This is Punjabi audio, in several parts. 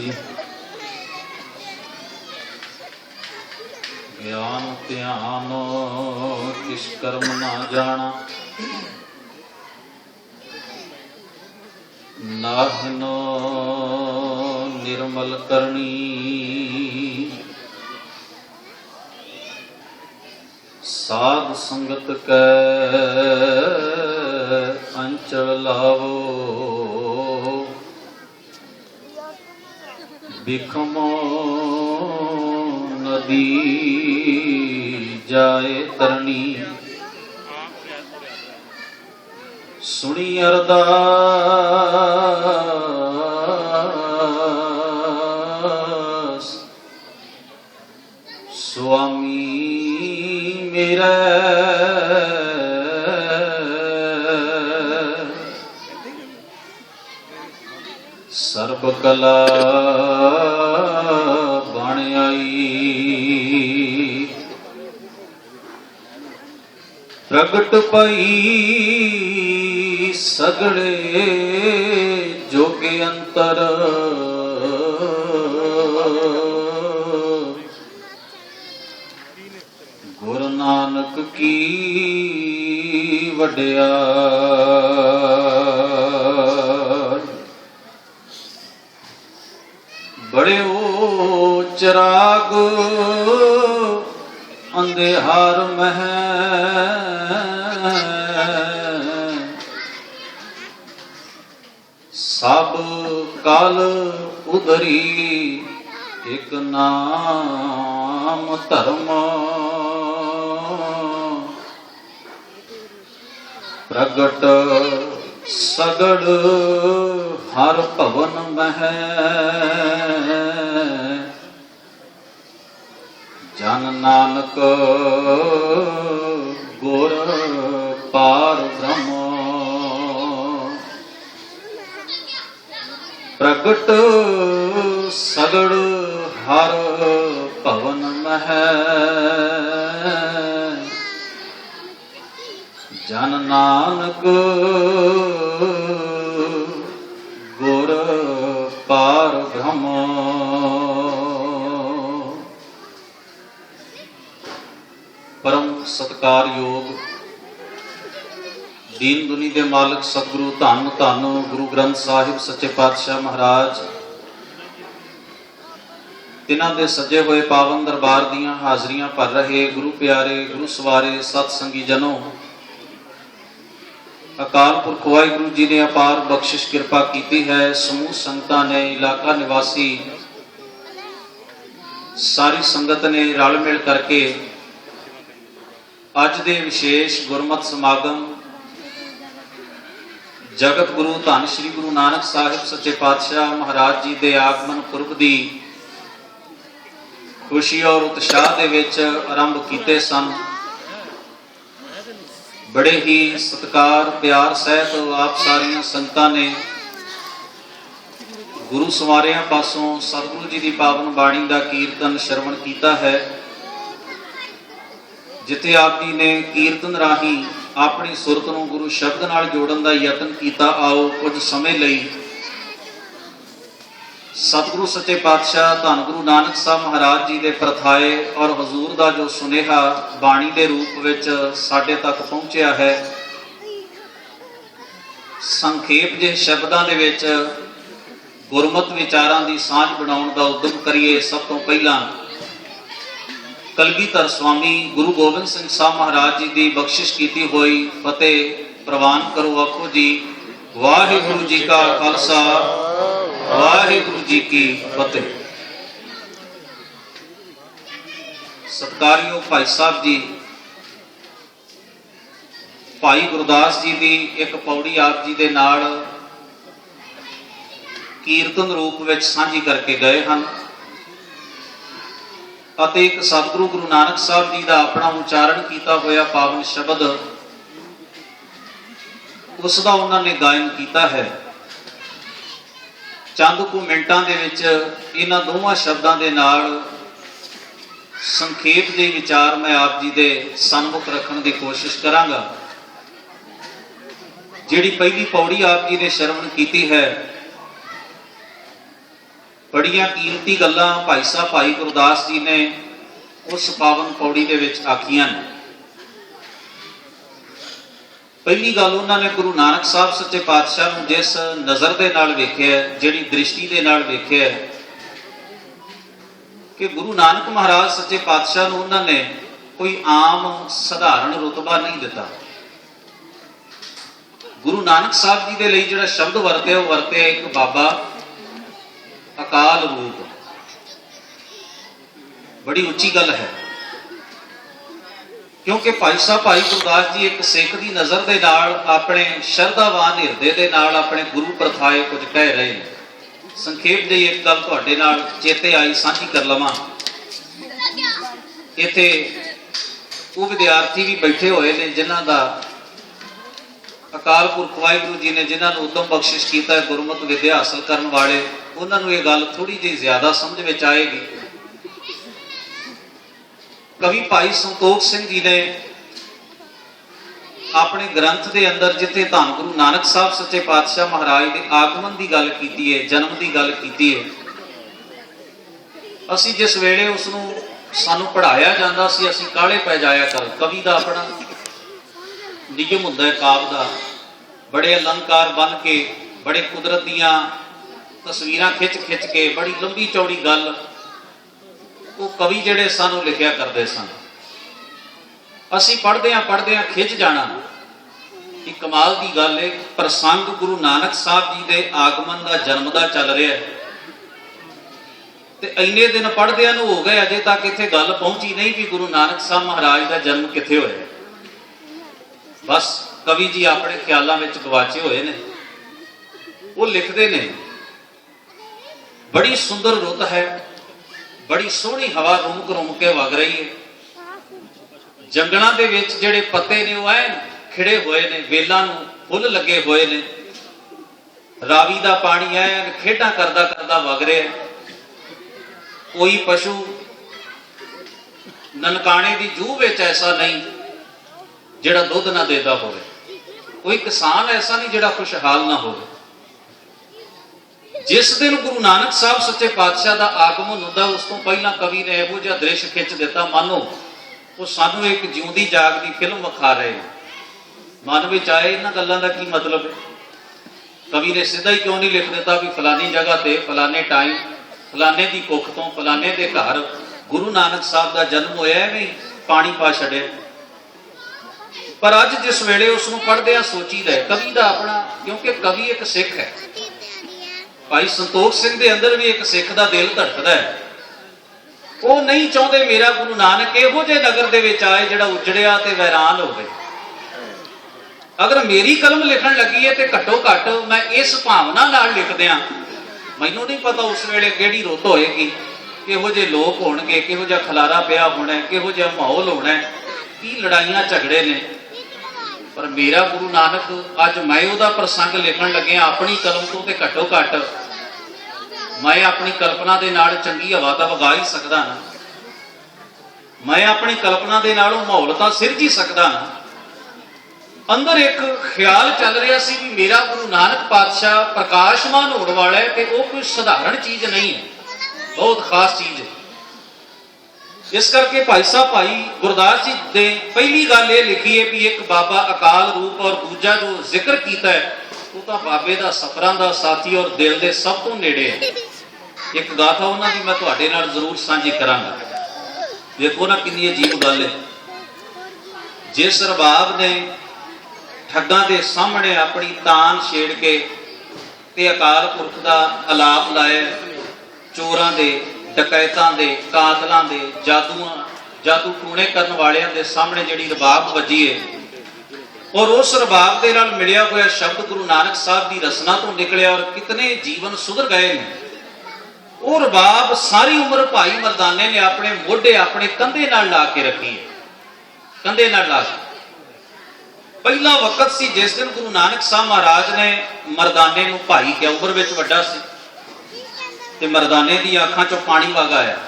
ਜੀ। ਗਿਆਨ ਧਿਆਨ ਕਿਸ ਕਰਮ ਨਾ ਜਾਣਾ। ਨਾਹਨੋ ਨਿਰਮਲ ਕਰਨੀ। ਸਾਧ ਸੰਗਤ ਕੈ, ਅੰਚਲ ਲਾਵੋ। ਬਿਖਮੋ ਨਦੀ ਜਾਏ ਤਰਨੀ ਸੁਣੀ ਅਰਦਾਸ ਸੁਆਮੀ ਮੇਰਾ। ਸਰਬ ਕਲਾ ਪ੍ਰਗਟ ਪਈ ਸਗੜੇ ਜੋਗੇ ਅੰਤਰ। ਗੁਰੂ ਨਾਨਕ ਕੀ ਵਡਿਆਈ ਬੜੇ ਉਹ ਚਰਾਗ ਅੰਧਿਆਰ ਮਹਿ ਸਭ ਕਲ ਉਧਰੀ, ਇਕ ਨਾਮ ਧਰਮ। ਪ੍ਰਗਟ ਸਗੜ ਹਰ ਭਵਨ ਮਹਿ। ਜਨ ਨਾਨਕ ਗੁਰ ਪਾਰ ਬ੍ਰਹਮ। ਪ੍ਰਗਟ ਸਗੜ ਹਰ ਭਵਨ ਮਹਿ। ਜਨ ਨਾਨਕ ਗੁਰ ਪਾਰ ਬ੍ਰਹਮ। ਪਰਮ ਸਤਕਾਰਯੋਗ ਦੀਨ ਦੁਨੀ ਦੇ ਮਾਲਕ ਸਤਿਗੁਰੂ, ਧੰਨ ਧੰਨ ਗੁਰੂ ਗ੍ਰੰਥ ਸਾਹਿਬ, ਸੱਚੇ ਪਾਤਸ਼ਾਹ ਮਹਾਰਾਜ। ਤਿਨਾਂ ਦੇ ਸਜੇ ਹੋਏ ਪਾਵਨ ਦਰਬਾਰ ਦੀਆਂ ਹਾਜ਼ਰੀਆਂ ਭਰ ਰਹੇ ਗੁਰੂ ਪਿਆਰੇ, ਗੁਰੂ ਸਵਾਰੇ, ਸਤ ਸੰਗੀ ਜਨੋ। ਅਕਾਲ ਪੁਰਖ ਵਾਹਿਗੁਰੂ ਜੀ ਨੇ ਅਪਾਰ ਬਖਸ਼ਿਸ਼ ਕਿਰਪਾ ਕੀਤੀ ਹੈ। ਸਮੂਹ ਸੰਗਤਾਂ ਨੇ, ਇਲਾਕਾ ਨਿਵਾਸੀ ਸਾਰੀ ਸੰਗਤ ਨੇ ਰਲ ਮਿਲ ਕਰਕੇ ਅੱਜ ਦੇ ਵਿਸ਼ੇਸ਼ ਗੁਰਮਤ ਸਮਾਗਮ ਜਗਤ ਗੁਰੂ ਧੰਨ ਸ੍ਰੀ ਗੁਰੂ ਨਾਨਕ ਸਾਹਿਬ ਸੱਚੇ ਪਾਤਸ਼ਾਹ ਮਹਾਰਾਜ ਜੀ ਦੇ ਆਗਮਨ ਪੁਰਬ ਦੀ ਖੁਸ਼ੀ ਔਰ ਉਤਸ਼ਾਹ ਦੇ ਵਿੱਚ ਆਰੰਭ ਕੀਤੇ ਸਨ। ਬੜੇ ਹੀ ਸਤਕਾਰ, ਪਿਆਰ, ਸਹਿਤ ਆਪ ਸਾਰੀਆਂ ਸੰਗਤਾਂ ਨੇ ਗੁਰੂ ਸਵਾਰਿਆਂ ਪਾਸੋਂ ਸਤਿਗੁਰੂ ਜੀ ਦੀ ਪਾਵਨ ਬਾਣੀ ਦਾ ਕੀਰਤਨ ਸ਼ਰਵਣ ਕੀਤਾ ਹੈ। ਜਿੱਥੇ ਆਪ ਜੀ ਨੇ ਕੀਰਤਨ ਰਾਹੀਂ ਆਪਣੀ ਸੁਰਤ ਨੂੰ ਗੁਰੂ ਸ਼ਬਦ ਨਾਲ ਜੋੜਨ ਦਾ ਯਤਨ ਕੀਤਾ, ਆਓ ਕੁਝ ਸਮੇਂ ਲਈ ਸਤਿਗੁਰੂ ਸੱਚੇ ਪਾਤਸ਼ਾਹ, ਧੰਨ ਗੁਰੂ ਨਾਨਕ ਸਾਹਿਬ ਮਹਾਰਾਜ ਜੀ ਦੇ ਪ੍ਰਥਾਏ ਔਰ ਹਜ਼ੂਰ ਦਾ ਜੋ ਸੁਨੇਹਾ ਬਾਣੀ ਦੇ ਰੂਪ ਵਿੱਚ ਸਾਡੇ ਤੱਕ ਪਹੁੰਚਿਆ ਹੈ, ਸੰਖੇਪ ਜਿਹੇ ਸ਼ਬਦਾਂ ਦੇ ਵਿੱਚ ਗੁਰਮਤ ਵਿਚਾਰਾਂ ਦੀ ਸਾਂਝ ਬਣਾਉਣ ਦਾ ਉਦਮ ਕਰੀਏ ਸਭ ਤੋਂ ਪਹਿਲਾਂ। ਕਲਗੀਧਰ ਸਵਾਮੀ ਗੁਰੂ ਗੋਬਿੰਦ ਸਿੰਘ ਸਾਹਿਬ ਮਹਾਰਾਜ ਜੀ ਦੀ ਬਖਸ਼ਿਸ਼ ਕੀਤੀ ਹੋਈ ਫਤਿਹ ਪ੍ਰਵਾਨ ਕਰੋ ਆਖੋ ਜੀ। ਵਾਹਿਗੁਰੂ ਜੀ ਕਾ ਖਾਲਸਾ, ਵਾਹਿਗੁਰੂ ਜੀ ਕੀ ਫਤਿਹ। ਸਤਕਾਰਿਓ ਭਾਈ ਸਾਹਿਬ ਜੀ, ਭਾਈ ਗੁਰਦਾਸ ਜੀ ਦੀ ਇੱਕ ਪੌੜੀ ਆਪ ਜੀ ਦੇ ਨਾਲ ਕੀਰਤਨ ਰੂਪ ਵਿੱਚ ਸਾਂਝੀ ਕਰਕੇ ਗਏ ਹਨ। ਅਤੇ ਇੱਕ ਸਤਿਗੁਰੂ ਗੁਰੂ ਨਾਨਕ ਸਾਹਿਬ ਜੀ ਦਾ ਆਪਣਾ ਉਚਾਰਨ ਕੀਤਾ ਹੋਇਆ ਪਾਵਨ ਸ਼ਬਦ ਉਸ ਦਾ ਉਹਨਾਂ ਨੇ ਗਾਇਨ ਕੀਤਾ ਹੈ। ਚੰਦ ਕੁ ਮਿੰਟਾਂ ਦੇ ਵਿੱਚ ਇਹਨਾਂ ਦੋਵਾਂ ਸ਼ਬਦਾਂ ਦੇ ਨਾਲ ਸੰਖੇਪ ਦੇ ਵਿਚਾਰ ਮੈਂ ਆਪ ਜੀ ਦੇ ਸਨਮੁਖ ਰੱਖਣ ਦੀ ਕੋਸ਼ਿਸ਼ ਕਰਾਂਗਾ। ਜਿਹੜੀ ਪਹਿਲੀ ਪੌੜੀ ਆਪ ਜੀ ਨੇ ਸ਼ਰਵਣ ਕੀਤੀ ਹੈ ਬੜੀਆਂ ਕੀਮਤੀ ਗੱਲਾਂ ਭਾਈ ਸਾਹਿਬ, ਭਾਈ ਗੁਰਦਾਸ ਜੀ ਨੇ ਉਸ ਪਾਵਨ ਪੌੜੀ ਦੇ ਵਿੱਚ ਆਖੀਆਂ ਨੇ। ਪਹਿਲੀ ਗੱਲ ਉਹਨਾਂ ਨੇ ਗੁਰੂ ਨਾਨਕ ਸਾਹਿਬ ਸੱਚੇ ਪਾਤਸ਼ਾਹ ਨੂੰ ਜਿਸ ਨਜ਼ਰ ਦੇ ਨਾਲ ਵੇਖਿਆ, ਜਿਹੜੀ ਦ੍ਰਿਸ਼ਟੀ ਦੇ ਨਾਲ ਵੇਖਿਆ, ਕਿ ਗੁਰੂ ਨਾਨਕ ਮਹਾਰਾਜ ਸੱਚੇ ਪਾਤਸ਼ਾਹ ਨੂੰ ਉਹਨਾਂ ਨੇ ਕੋਈ ਆਮ ਸਧਾਰਨ ਰੁਤਬਾ ਨਹੀਂ ਦਿੱਤਾ। ਗੁਰੂ ਨਾਨਕ ਸਾਹਿਬ ਜੀ ਦੇ ਲਈ ਜਿਹੜਾ ਸ਼ਬਦ ਵਰਤਿਆ, ਉਹ ਵਰਤਿਆ ਇੱਕ ਬਾਬਾ ਅਕਾਲ ਰੂਪ। ਬੜੀ ਉੱਚੀ ਗੱਲ ਹੈ। ਕਿਉਂਕਿ ਭਾਈ ਸਾਹਿਬ, ਭਾਈ ਗੁਰਦਾਸ ਜੀ ਇੱਕ ਸਿੱਖ ਦੀ ਨਜ਼ਰ ਦੇ ਨਾਲ ਆਪਣੇ ਸ਼ਰਧਾਵਾਨ ਹਿਰਦੇ ਦੇ ਨਾਲ ਆਪਣੇ ਗੁਰੂ ਪ੍ਰਥਾਏ ਕੁਝ ਕਹਿ ਰਹੇ ਨੇ। ਸੰਖੇਪ ਜਿਹੀ ਇੱਕ ਗੱਲ ਤੁਹਾਡੇ ਨਾਲ ਚੇਤੇ ਆਈ, ਸਾਂਝੀ ਕਰ ਲਵਾਂ। ਇੱਥੇ ਉਹ ਵਿਦਿਆਰਥੀ ਵੀ ਬੈਠੇ ਹੋਏ ਨੇ, ਜਿਨ੍ਹਾਂ ਦਾ ਅਕਾਲ ਪੁਰਖ ਵਾਹਿਗੁਰੂ ਜੀ ਨੇ ਜਿਨ੍ਹਾਂ ਨੂੰ ਉਦਮ ਬਖਸ਼ਿਸ਼ ਕੀਤਾ ਹੈ ਵਿਦਿਆ ਹਾਸਲ ਕਰਨ ਵਾਲੇ ਉਹਨਾਂ ਨੂੰ ਇਹ ਗੱਲ ਥੋੜੀ ਜਿਹੀ ਜ਼ਿਆਦਾ ਸਮਝ ਵਿੱਚ ਆਏਗੀ। ਕਵੀ ਭਾਈ ਸੰਤੋਖ ਸਿੰਘ ਜੀ ਨੇ ਆਪਣੇ ਗ੍ਰੰਥ ਦੇ ਅੰਦਰ ਜਿੱਥੇ ਧੰਨ ਗੁਰੂ ਨਾਨਕ ਸਾਹਿਬ ਸੱਚੇ ਪਾਤਸ਼ਾਹ ਮਹਾਰਾਜ ਦੇ ਆਗਮਨ ਦੀ ਗੱਲ ਕੀਤੀ ਹੈ, ਜਨਮ ਦੀ ਗੱਲ ਕੀਤੀ ਹੈ, ਅਸੀਂ ਜਿਸ ਵੇਲੇ ਉਸ ਨੂੰ ਸਾਨੂੰ ਪੜਾਇਆ ਜਾਂਦਾ ਸੀ, ਅਸੀਂ ਕਾਲੇ ਪੈ ਜਾਇਆ ਕਰ। ਕਵੀ ਦਾ ਆਪਣਾ ਨਿਯਮ ਹੁੰਦਾ ਹੈ, ਕਾਵ ਦਾ। ਬੜੇ ਅਲੰਕਾਰ ਬਨ ਕੇ, ਬੜੇ ਕੁਦਰਤ ਦੀਆਂ ਤਸਵੀਰਾਂ ਖਿੱਚ ਖਿੱਚ ਕੇ ਬੜੀ ਲੰਬੀ ਚੌੜੀ ਗੱਲ ਉਹ ਕਵੀ ਜਿਹੜੇ ਸਾਨੂੰ ਲਿਖਿਆ ਕਰਦੇ ਸਨ। ਅਸੀਂ ਪੜ੍ਹਦੇ ਆਂ ਪੜ੍ਹਦੇ ਆਂ ਖਿੱਚ ਜਾਣਾ। ਕਿ ਕਮਾਲ ਦੀ ਗੱਲ ਹੈ ਪ੍ਰਸੰਗ ਗੁਰੂ ਨਾਨਕ ਸਾਹਿਬ ਜੀ ਦੇ ਆਗਮਨ ਦਾ ਜਨਮ ਦਾ ਚੱਲ ਰਿਹਾ ਹੈ। ਤੇ ਇੰਨੇ ਦਿਨ ਪੜ੍ਹਦਿਆਂ ਨੂੰ ਹੋ ਗਏ, ਅਜੇ ਤੱਕ ਇੱਥੇ ਗੱਲ ਪਹੁੰਚੀ ਨਹੀਂ ਕਿ ਗੁਰੂ ਨਾਨਕ ਸਾਹਿਬ ਮਹਾਰਾਜ ਦਾ ਜਨਮ ਕਿੱਥੇ ਹੋਇਆ ਬਸ ਕਵੀ ਜੀ ਆਪਣੇ ਖਿਆਲਾਂ ਵਿੱਚ ਗਵਾਚੇ ਹੋਏ ਨੇ। ਉਹ ਲਿਖਦੇ ਨੇ ਬੜੀ ਸੁੰਦਰ ਰੁੱਤ ਹੈ, ਬੜੀ ਸੋਹਣੀ ਹਵਾ ਰੁਮਕ ਰੁਮ ਕੇ ਵਗ ਰਹੀ ਹੈ। ਜੰਗਲਾਂ ਦੇ ਵਿੱਚ ਜਿਹੜੇ ਪੱਤੇ ਨੇ ਉਹ ਐ ਖਿੜੇ ਹੋਏ ਨੇ, ਵੇਲਾਂ ਨੂੰ ਫੁੱਲ ਲੱਗੇ ਹੋਏ ਨੇ। ਰਾਵੀ ਦਾ ਪਾਣੀ ਐਨ ਖੇਡਾਂ ਕਰਦਾ ਕਰਦਾ ਵਗ ਰਿਹਾ ਕੋਈ ਪਸ਼ੂ ਨਨਕਾਣੇ ਦੀ ਜੂਹ ਵਿੱਚ ਐਸਾ ਨਹੀਂ ਜਿਹੜਾ ਦੁੱਧ ਨਾ ਦੇਦਾ ਹੋਵੇ। ਕੋਈ ਕਿਸਾਨ ਐਸਾ ਨਹੀਂ ਜਿਹੜਾ ਖੁਸ਼ਹਾਲ ਨਾ ਹੋਵੇ। ਜਿਸ ਦਿਨ ਗੁਰੂ ਨਾਨਕ ਸਾਹਿਬ ਸੱਚੇ ਪਾਤਸ਼ਾਹ ਦਾ ਆਗਮਨ ਹੁੰਦਾ, ਉਸ ਤੋਂ ਪਹਿਲਾਂ ਕਵੀ ਨੇ ਇਹੋ ਜਿਹਾ ਦ੍ਰਿਸ਼ ਖਿੱਚ ਦਿੱਤਾ, ਮਾਨੋ, ਉਹ ਸਾਨੂੰ ਇੱਕ ਜਿਉਂਦੀ ਜਾਗਦੀ ਫਿਲਮ ਵਿਖਾ ਰਹੇ ਮਨ ਵਿੱਚ ਆਏ, ਇਹਨਾਂ ਗੱਲਾਂ ਦਾ ਕੀ ਮਤਲਬ ਹੈ? ਕਵੀ ਨੇ ਸਿੱਧਾ ਹੀ ਕਿਉਂ ਨਹੀਂ ਲਿਖ ਦਿੱਤਾ ਵੀ ਫਲਾਨੀ ਜਗ੍ਹਾ ਤੇ ਫਲਾਨੇ ਟਾਈਮ ਫਲਾਨੇ ਦੀ ਕੁੱਖ ਤੋਂ ਫਲਾਨੇ ਦੇ ਘਰ ਗੁਰੂ ਨਾਨਕ ਸਾਹਿਬ ਦਾ ਜਨਮ ਹੋਇਆ ਵੀ ਪਾਣੀ ਪਾ ਛੱਡਿਆ? ਪਰ ਅੱਜ ਜਿਸ ਵੇਲੇ ਉਸ ਨੂੰ ਪੜ੍ਹਦੇ ਆ ਸੋਚੀਦਾ ਕਵੀ ਦਾ ਆਪਣਾ, ਕਿਉਂਕਿ ਕਵੀ ਇੱਕ ਸਿੱਖ ਹੈ ਭਾਈ ਸੰਤੋਖ ਸਿੰਘ ਦੇ ਅੰਦਰ ਵੀ ਇੱਕ ਸਿੱਖ ਦਾ ਦਿਲ ਧੜਕਦਾ ਹੈ। ਉਹ ਨਹੀਂ ਚਾਹੁੰਦੇ ਮੇਰਾ ਗੁਰੂ ਨਾਨਕ ਇਹੋ ਜਿਹੇ ਨਗਰ ਦੇ ਵਿੱਚ ਆਏ ਜਿਹੜਾ ਉਜੜਿਆ ਤੇ ਵੈਰਾਨ ਹੋਵੇ। ਅਗਰ ਮੇਰੀ ਕਲਮ ਲਿਖਣ ਲੱਗੀ ਹੈ ਤੇ ਘੱਟੋ ਘੱਟ ਮੈਂ ਇਸ ਭਾਵਨਾ ਨਾਲ ਲਿਖਦਿਆਂ ਮੈਨੂੰ ਨਹੀਂ ਪਤਾ ਉਸ ਵੇਲੇ ਕਿਹੜੀ ਰੁੱਤ ਹੋਏਗੀ, ਕਿਹੋ ਜਿਹੇ ਲੋਕ ਹੋਣਗੇ, ਕਿਹੋ ਜਿਹਾ ਖਲਾਰਾ ਪਿਆ ਹੋਣਾ ਕਿਹੋ ਜਿਹਾ ਮਾਹੌਲ ਹੋਣਾ ਕੀ ਲੜਾਈਆਂ ਝਗੜੇ ਨੇ। ਪਰ ਮੇਰਾ ਗੁਰੂ ਨਾਨਕ, ਅੱਜ ਮੈਂ ਉਹਦਾ ਪ੍ਰਸੰਗ ਲਿਖਣ ਲੱਗਿਆ ਆਪਣੀ ਕਲਮ ਤੋਂ ਤੇ ਘੱਟੋ ਘੱਟ ਮੈਂ ਆਪਣੀ ਕਲਪਨਾ ਦੇ ਨਾਲ ਚੰਗੀ ਹਵਾ ਤਾਂ ਵਗਾ ਹੀ ਸਕਦਾ ਹਾਂ। ਮੈਂ ਆਪਣੀ ਕਲਪਨਾ ਦੇ ਨਾਲ ਉਹ ਮਾਹੌਲ ਤਾਂ ਸਿਰਜ ਹੀ ਸਕਦਾ ਹਾਂ। ਅੰਦਰ ਇੱਕ ਖਿਆਲ ਚੱਲ ਰਿਹਾ ਸੀ ਵੀ ਮੇਰਾ ਗੁਰੂ ਨਾਨਕ ਪਾਤਸ਼ਾਹ ਪ੍ਰਕਾਸ਼ਮਾਨ ਹੋਣ ਵਾਲਾ ਹੈ ਤੇ ਉਹ ਕੋਈ ਸਧਾਰਨ ਚੀਜ਼ ਨਹੀਂ ਹੈ। ਬਹੁਤ ਖਾਸ ਚੀਜ਼ ਹੈ। ਇਸ ਕਰਕੇ ਭਾਈ ਸਾਹਿਬ, ਭਾਈ ਗੁਰਦਾਸ ਜੀ ਨੇ ਪਹਿਲੀ ਗੱਲ ਇਹ ਲਿਖੀ ਹੈ ਵੀ ਇੱਕ ਬਾਬਾ ਅਕਾਲ ਰੂਪ ਔਰ ਦੂਜਾ ਜੋ ਜ਼ਿਕਰ ਕੀਤਾ ਹੈ, ਉਹ ਤਾਂ ਬਾਬੇ ਦਾ ਸਫਰਾਂ ਦਾ ਸਾਥੀ ਔਰ ਦਿਲ ਦੇ ਸਭ ਤੋਂ ਨੇੜੇ ਹੈ। ਇੱਕ ਗਾਥਾ ਉਹਨਾਂ ਦੀ ਮੈਂ ਤੁਹਾਡੇ ਨਾਲ ਜ਼ਰੂਰ ਸਾਂਝੀ ਕਰਾਂਗਾ। ਦੇਖੋ ਨਾ ਕਿੰਨੀ ਅਜੀਬ ਗੱਲ ਹੈ। ਜਿਸ ਰਬਾਬ ਨੇ ਠੱਗਾਂ ਦੇ ਸਾਹਮਣੇ ਆਪਣੀ ਤਾਨ ਛੇੜ ਕੇ ਤੇ ਅਕਾਲ ਪੁਰਖ ਦਾ ਅਲਾਪ ਲਾਇਆ, ਚੋਰਾਂ ਦੇ, ਡਕੈਤਾਂ ਦੇ, ਕਾਤਲਾਂ ਦੇ, ਜਾਦੂਆਂ, ਜਾਦੂ ਟੂਣੇ ਕਰਨ ਵਾਲਿਆਂ ਦੇ ਸਾਹਮਣੇ ਜਿਹੜੀ ਰਬਾਬ ਵੱਜੀ ਏ ਔਰ ਉਸ ਰਬਾਬ ਦੇ ਨਾਲ ਮਿਲਿਆ ਹੋਇਆ ਸ਼ਬਦ ਗੁਰੂ ਨਾਨਕ ਸਾਹਿਬ ਦੀ ਰਸਨਾ ਤੋਂ ਨਿਕਲਿਆ ਔਰ ਕਿਤਨੇ ਜੀਵਨ ਸੁਧਰ ਗਏ ਨੇ। ਉਹ ਰਬਾਬ ਸਾਰੀ ਉਮਰ ਭਾਈ ਮਰਦਾਨੇ ਨੇ ਆਪਣੇ ਮੋਢੇ ਆਪਣੇ ਕੰਧੇ ਨਾਲ ਲਾ ਕੇ ਰੱਖੀ ਹੈ। ਕੰਧੇ ਨਾਲ ਲਾ ਕੇ। ਪਹਿਲਾ ਵਕਤ ਸੀ ਜਿਸ ਦਿਨ ਗੁਰੂ ਨਾਨਕ ਸਾਹਿਬ ਮਹਾਰਾਜ ਨੇ ਮਰਦਾਨੇ ਨੂੰ ਭਾਈ ਕਿਹਾ ਉਮਰ ਵਿੱਚ ਵੱਡਾ ਸੀ ਤੇ ਮਰਦਾਨੇ ਦੀ ਅੱਖਾਂ ਚੋਂ ਪਾਣੀ ਵਗ ਆਇਆ।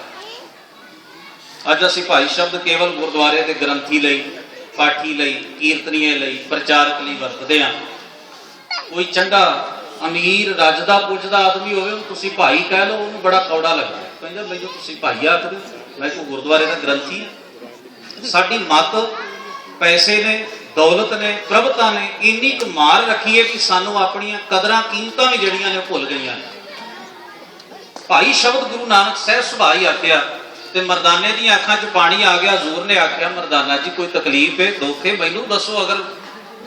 ਅੱਜ ਅਸੀਂ ਭਾਈ ਸ਼ਬਦ ਕੇਵਲ ਗੁਰਦੁਆਰੇ ਦੇ ਗ੍ਰੰਥੀ ਲਈ, ਪਾਠੀ ਲਈ, ਕੀਰਤਨੀਏ ਲਈ, ਪ੍ਰਚਾਰਕ ਲਈ ਵਰਤਦੇ ਹਾਂ। ਕੋਈ ਚੰਗਾ ਅਮੀਰ ਰੱਜਦਾ ਪੁੱਜਦਾ ਆਦਮੀ ਹੋਵੇ ਉਹਨੂੰ ਤੁਸੀਂ ਭਾਈ ਕਹਿ ਲਓ ਉਹਨੂੰ ਬੜਾ ਕੌੜਾ ਲੱਗਦਾ। ਕਹਿੰਦਾ ਮੈਨੂੰ ਤੁਸੀਂ ਭਾਈ ਆਖਦੇ ਹੋ, ਮੈਂ ਕੋਈ ਗੁਰਦੁਆਰੇ ਦਾ ਗ੍ਰੰਥੀ ਸਾਡੀ ਮੱਤ ਪੈਸੇ ਨੇ ਦੌਲਤ ਨੇ ਪ੍ਰਭਤਾ ਨੇ ਇੰਨੀ ਕੁ ਮਾਰ ਰੱਖੀ ਹੈ ਕਿ ਸਾਨੂੰ ਆਪਣੀਆਂ ਕਦਰਾਂ ਕੀਮਤਾਂ ਵੀ ਜਿਹੜੀਆਂ ਨੇ ਉਹ ਭੁੱਲ ਗਈਆਂ ਨੇ। ਭਾਈ ਸ਼ਬਦ ਗੁਰੂ ਨਾਨਕ ਸਾਹਿਬ ਸੁਭਾਈ ਆਖਿਆ ਤੇ ਮਰਦਾਨੇ ਦੀਆਂ ਅੱਖਾਂ 'ਚ ਪਾਣੀ ਆ ਗਿਆ ਹਜ਼ੂਰ ਨੇ ਆਖਿਆ ਮਰਦਾਨਾ ਜੀ ਕੋਈ ਤਕਲੀਫ ਹੈ ਦੁੱਖ ਹੈ ਮੈਨੂੰ ਦੱਸੋ ਅਗਰ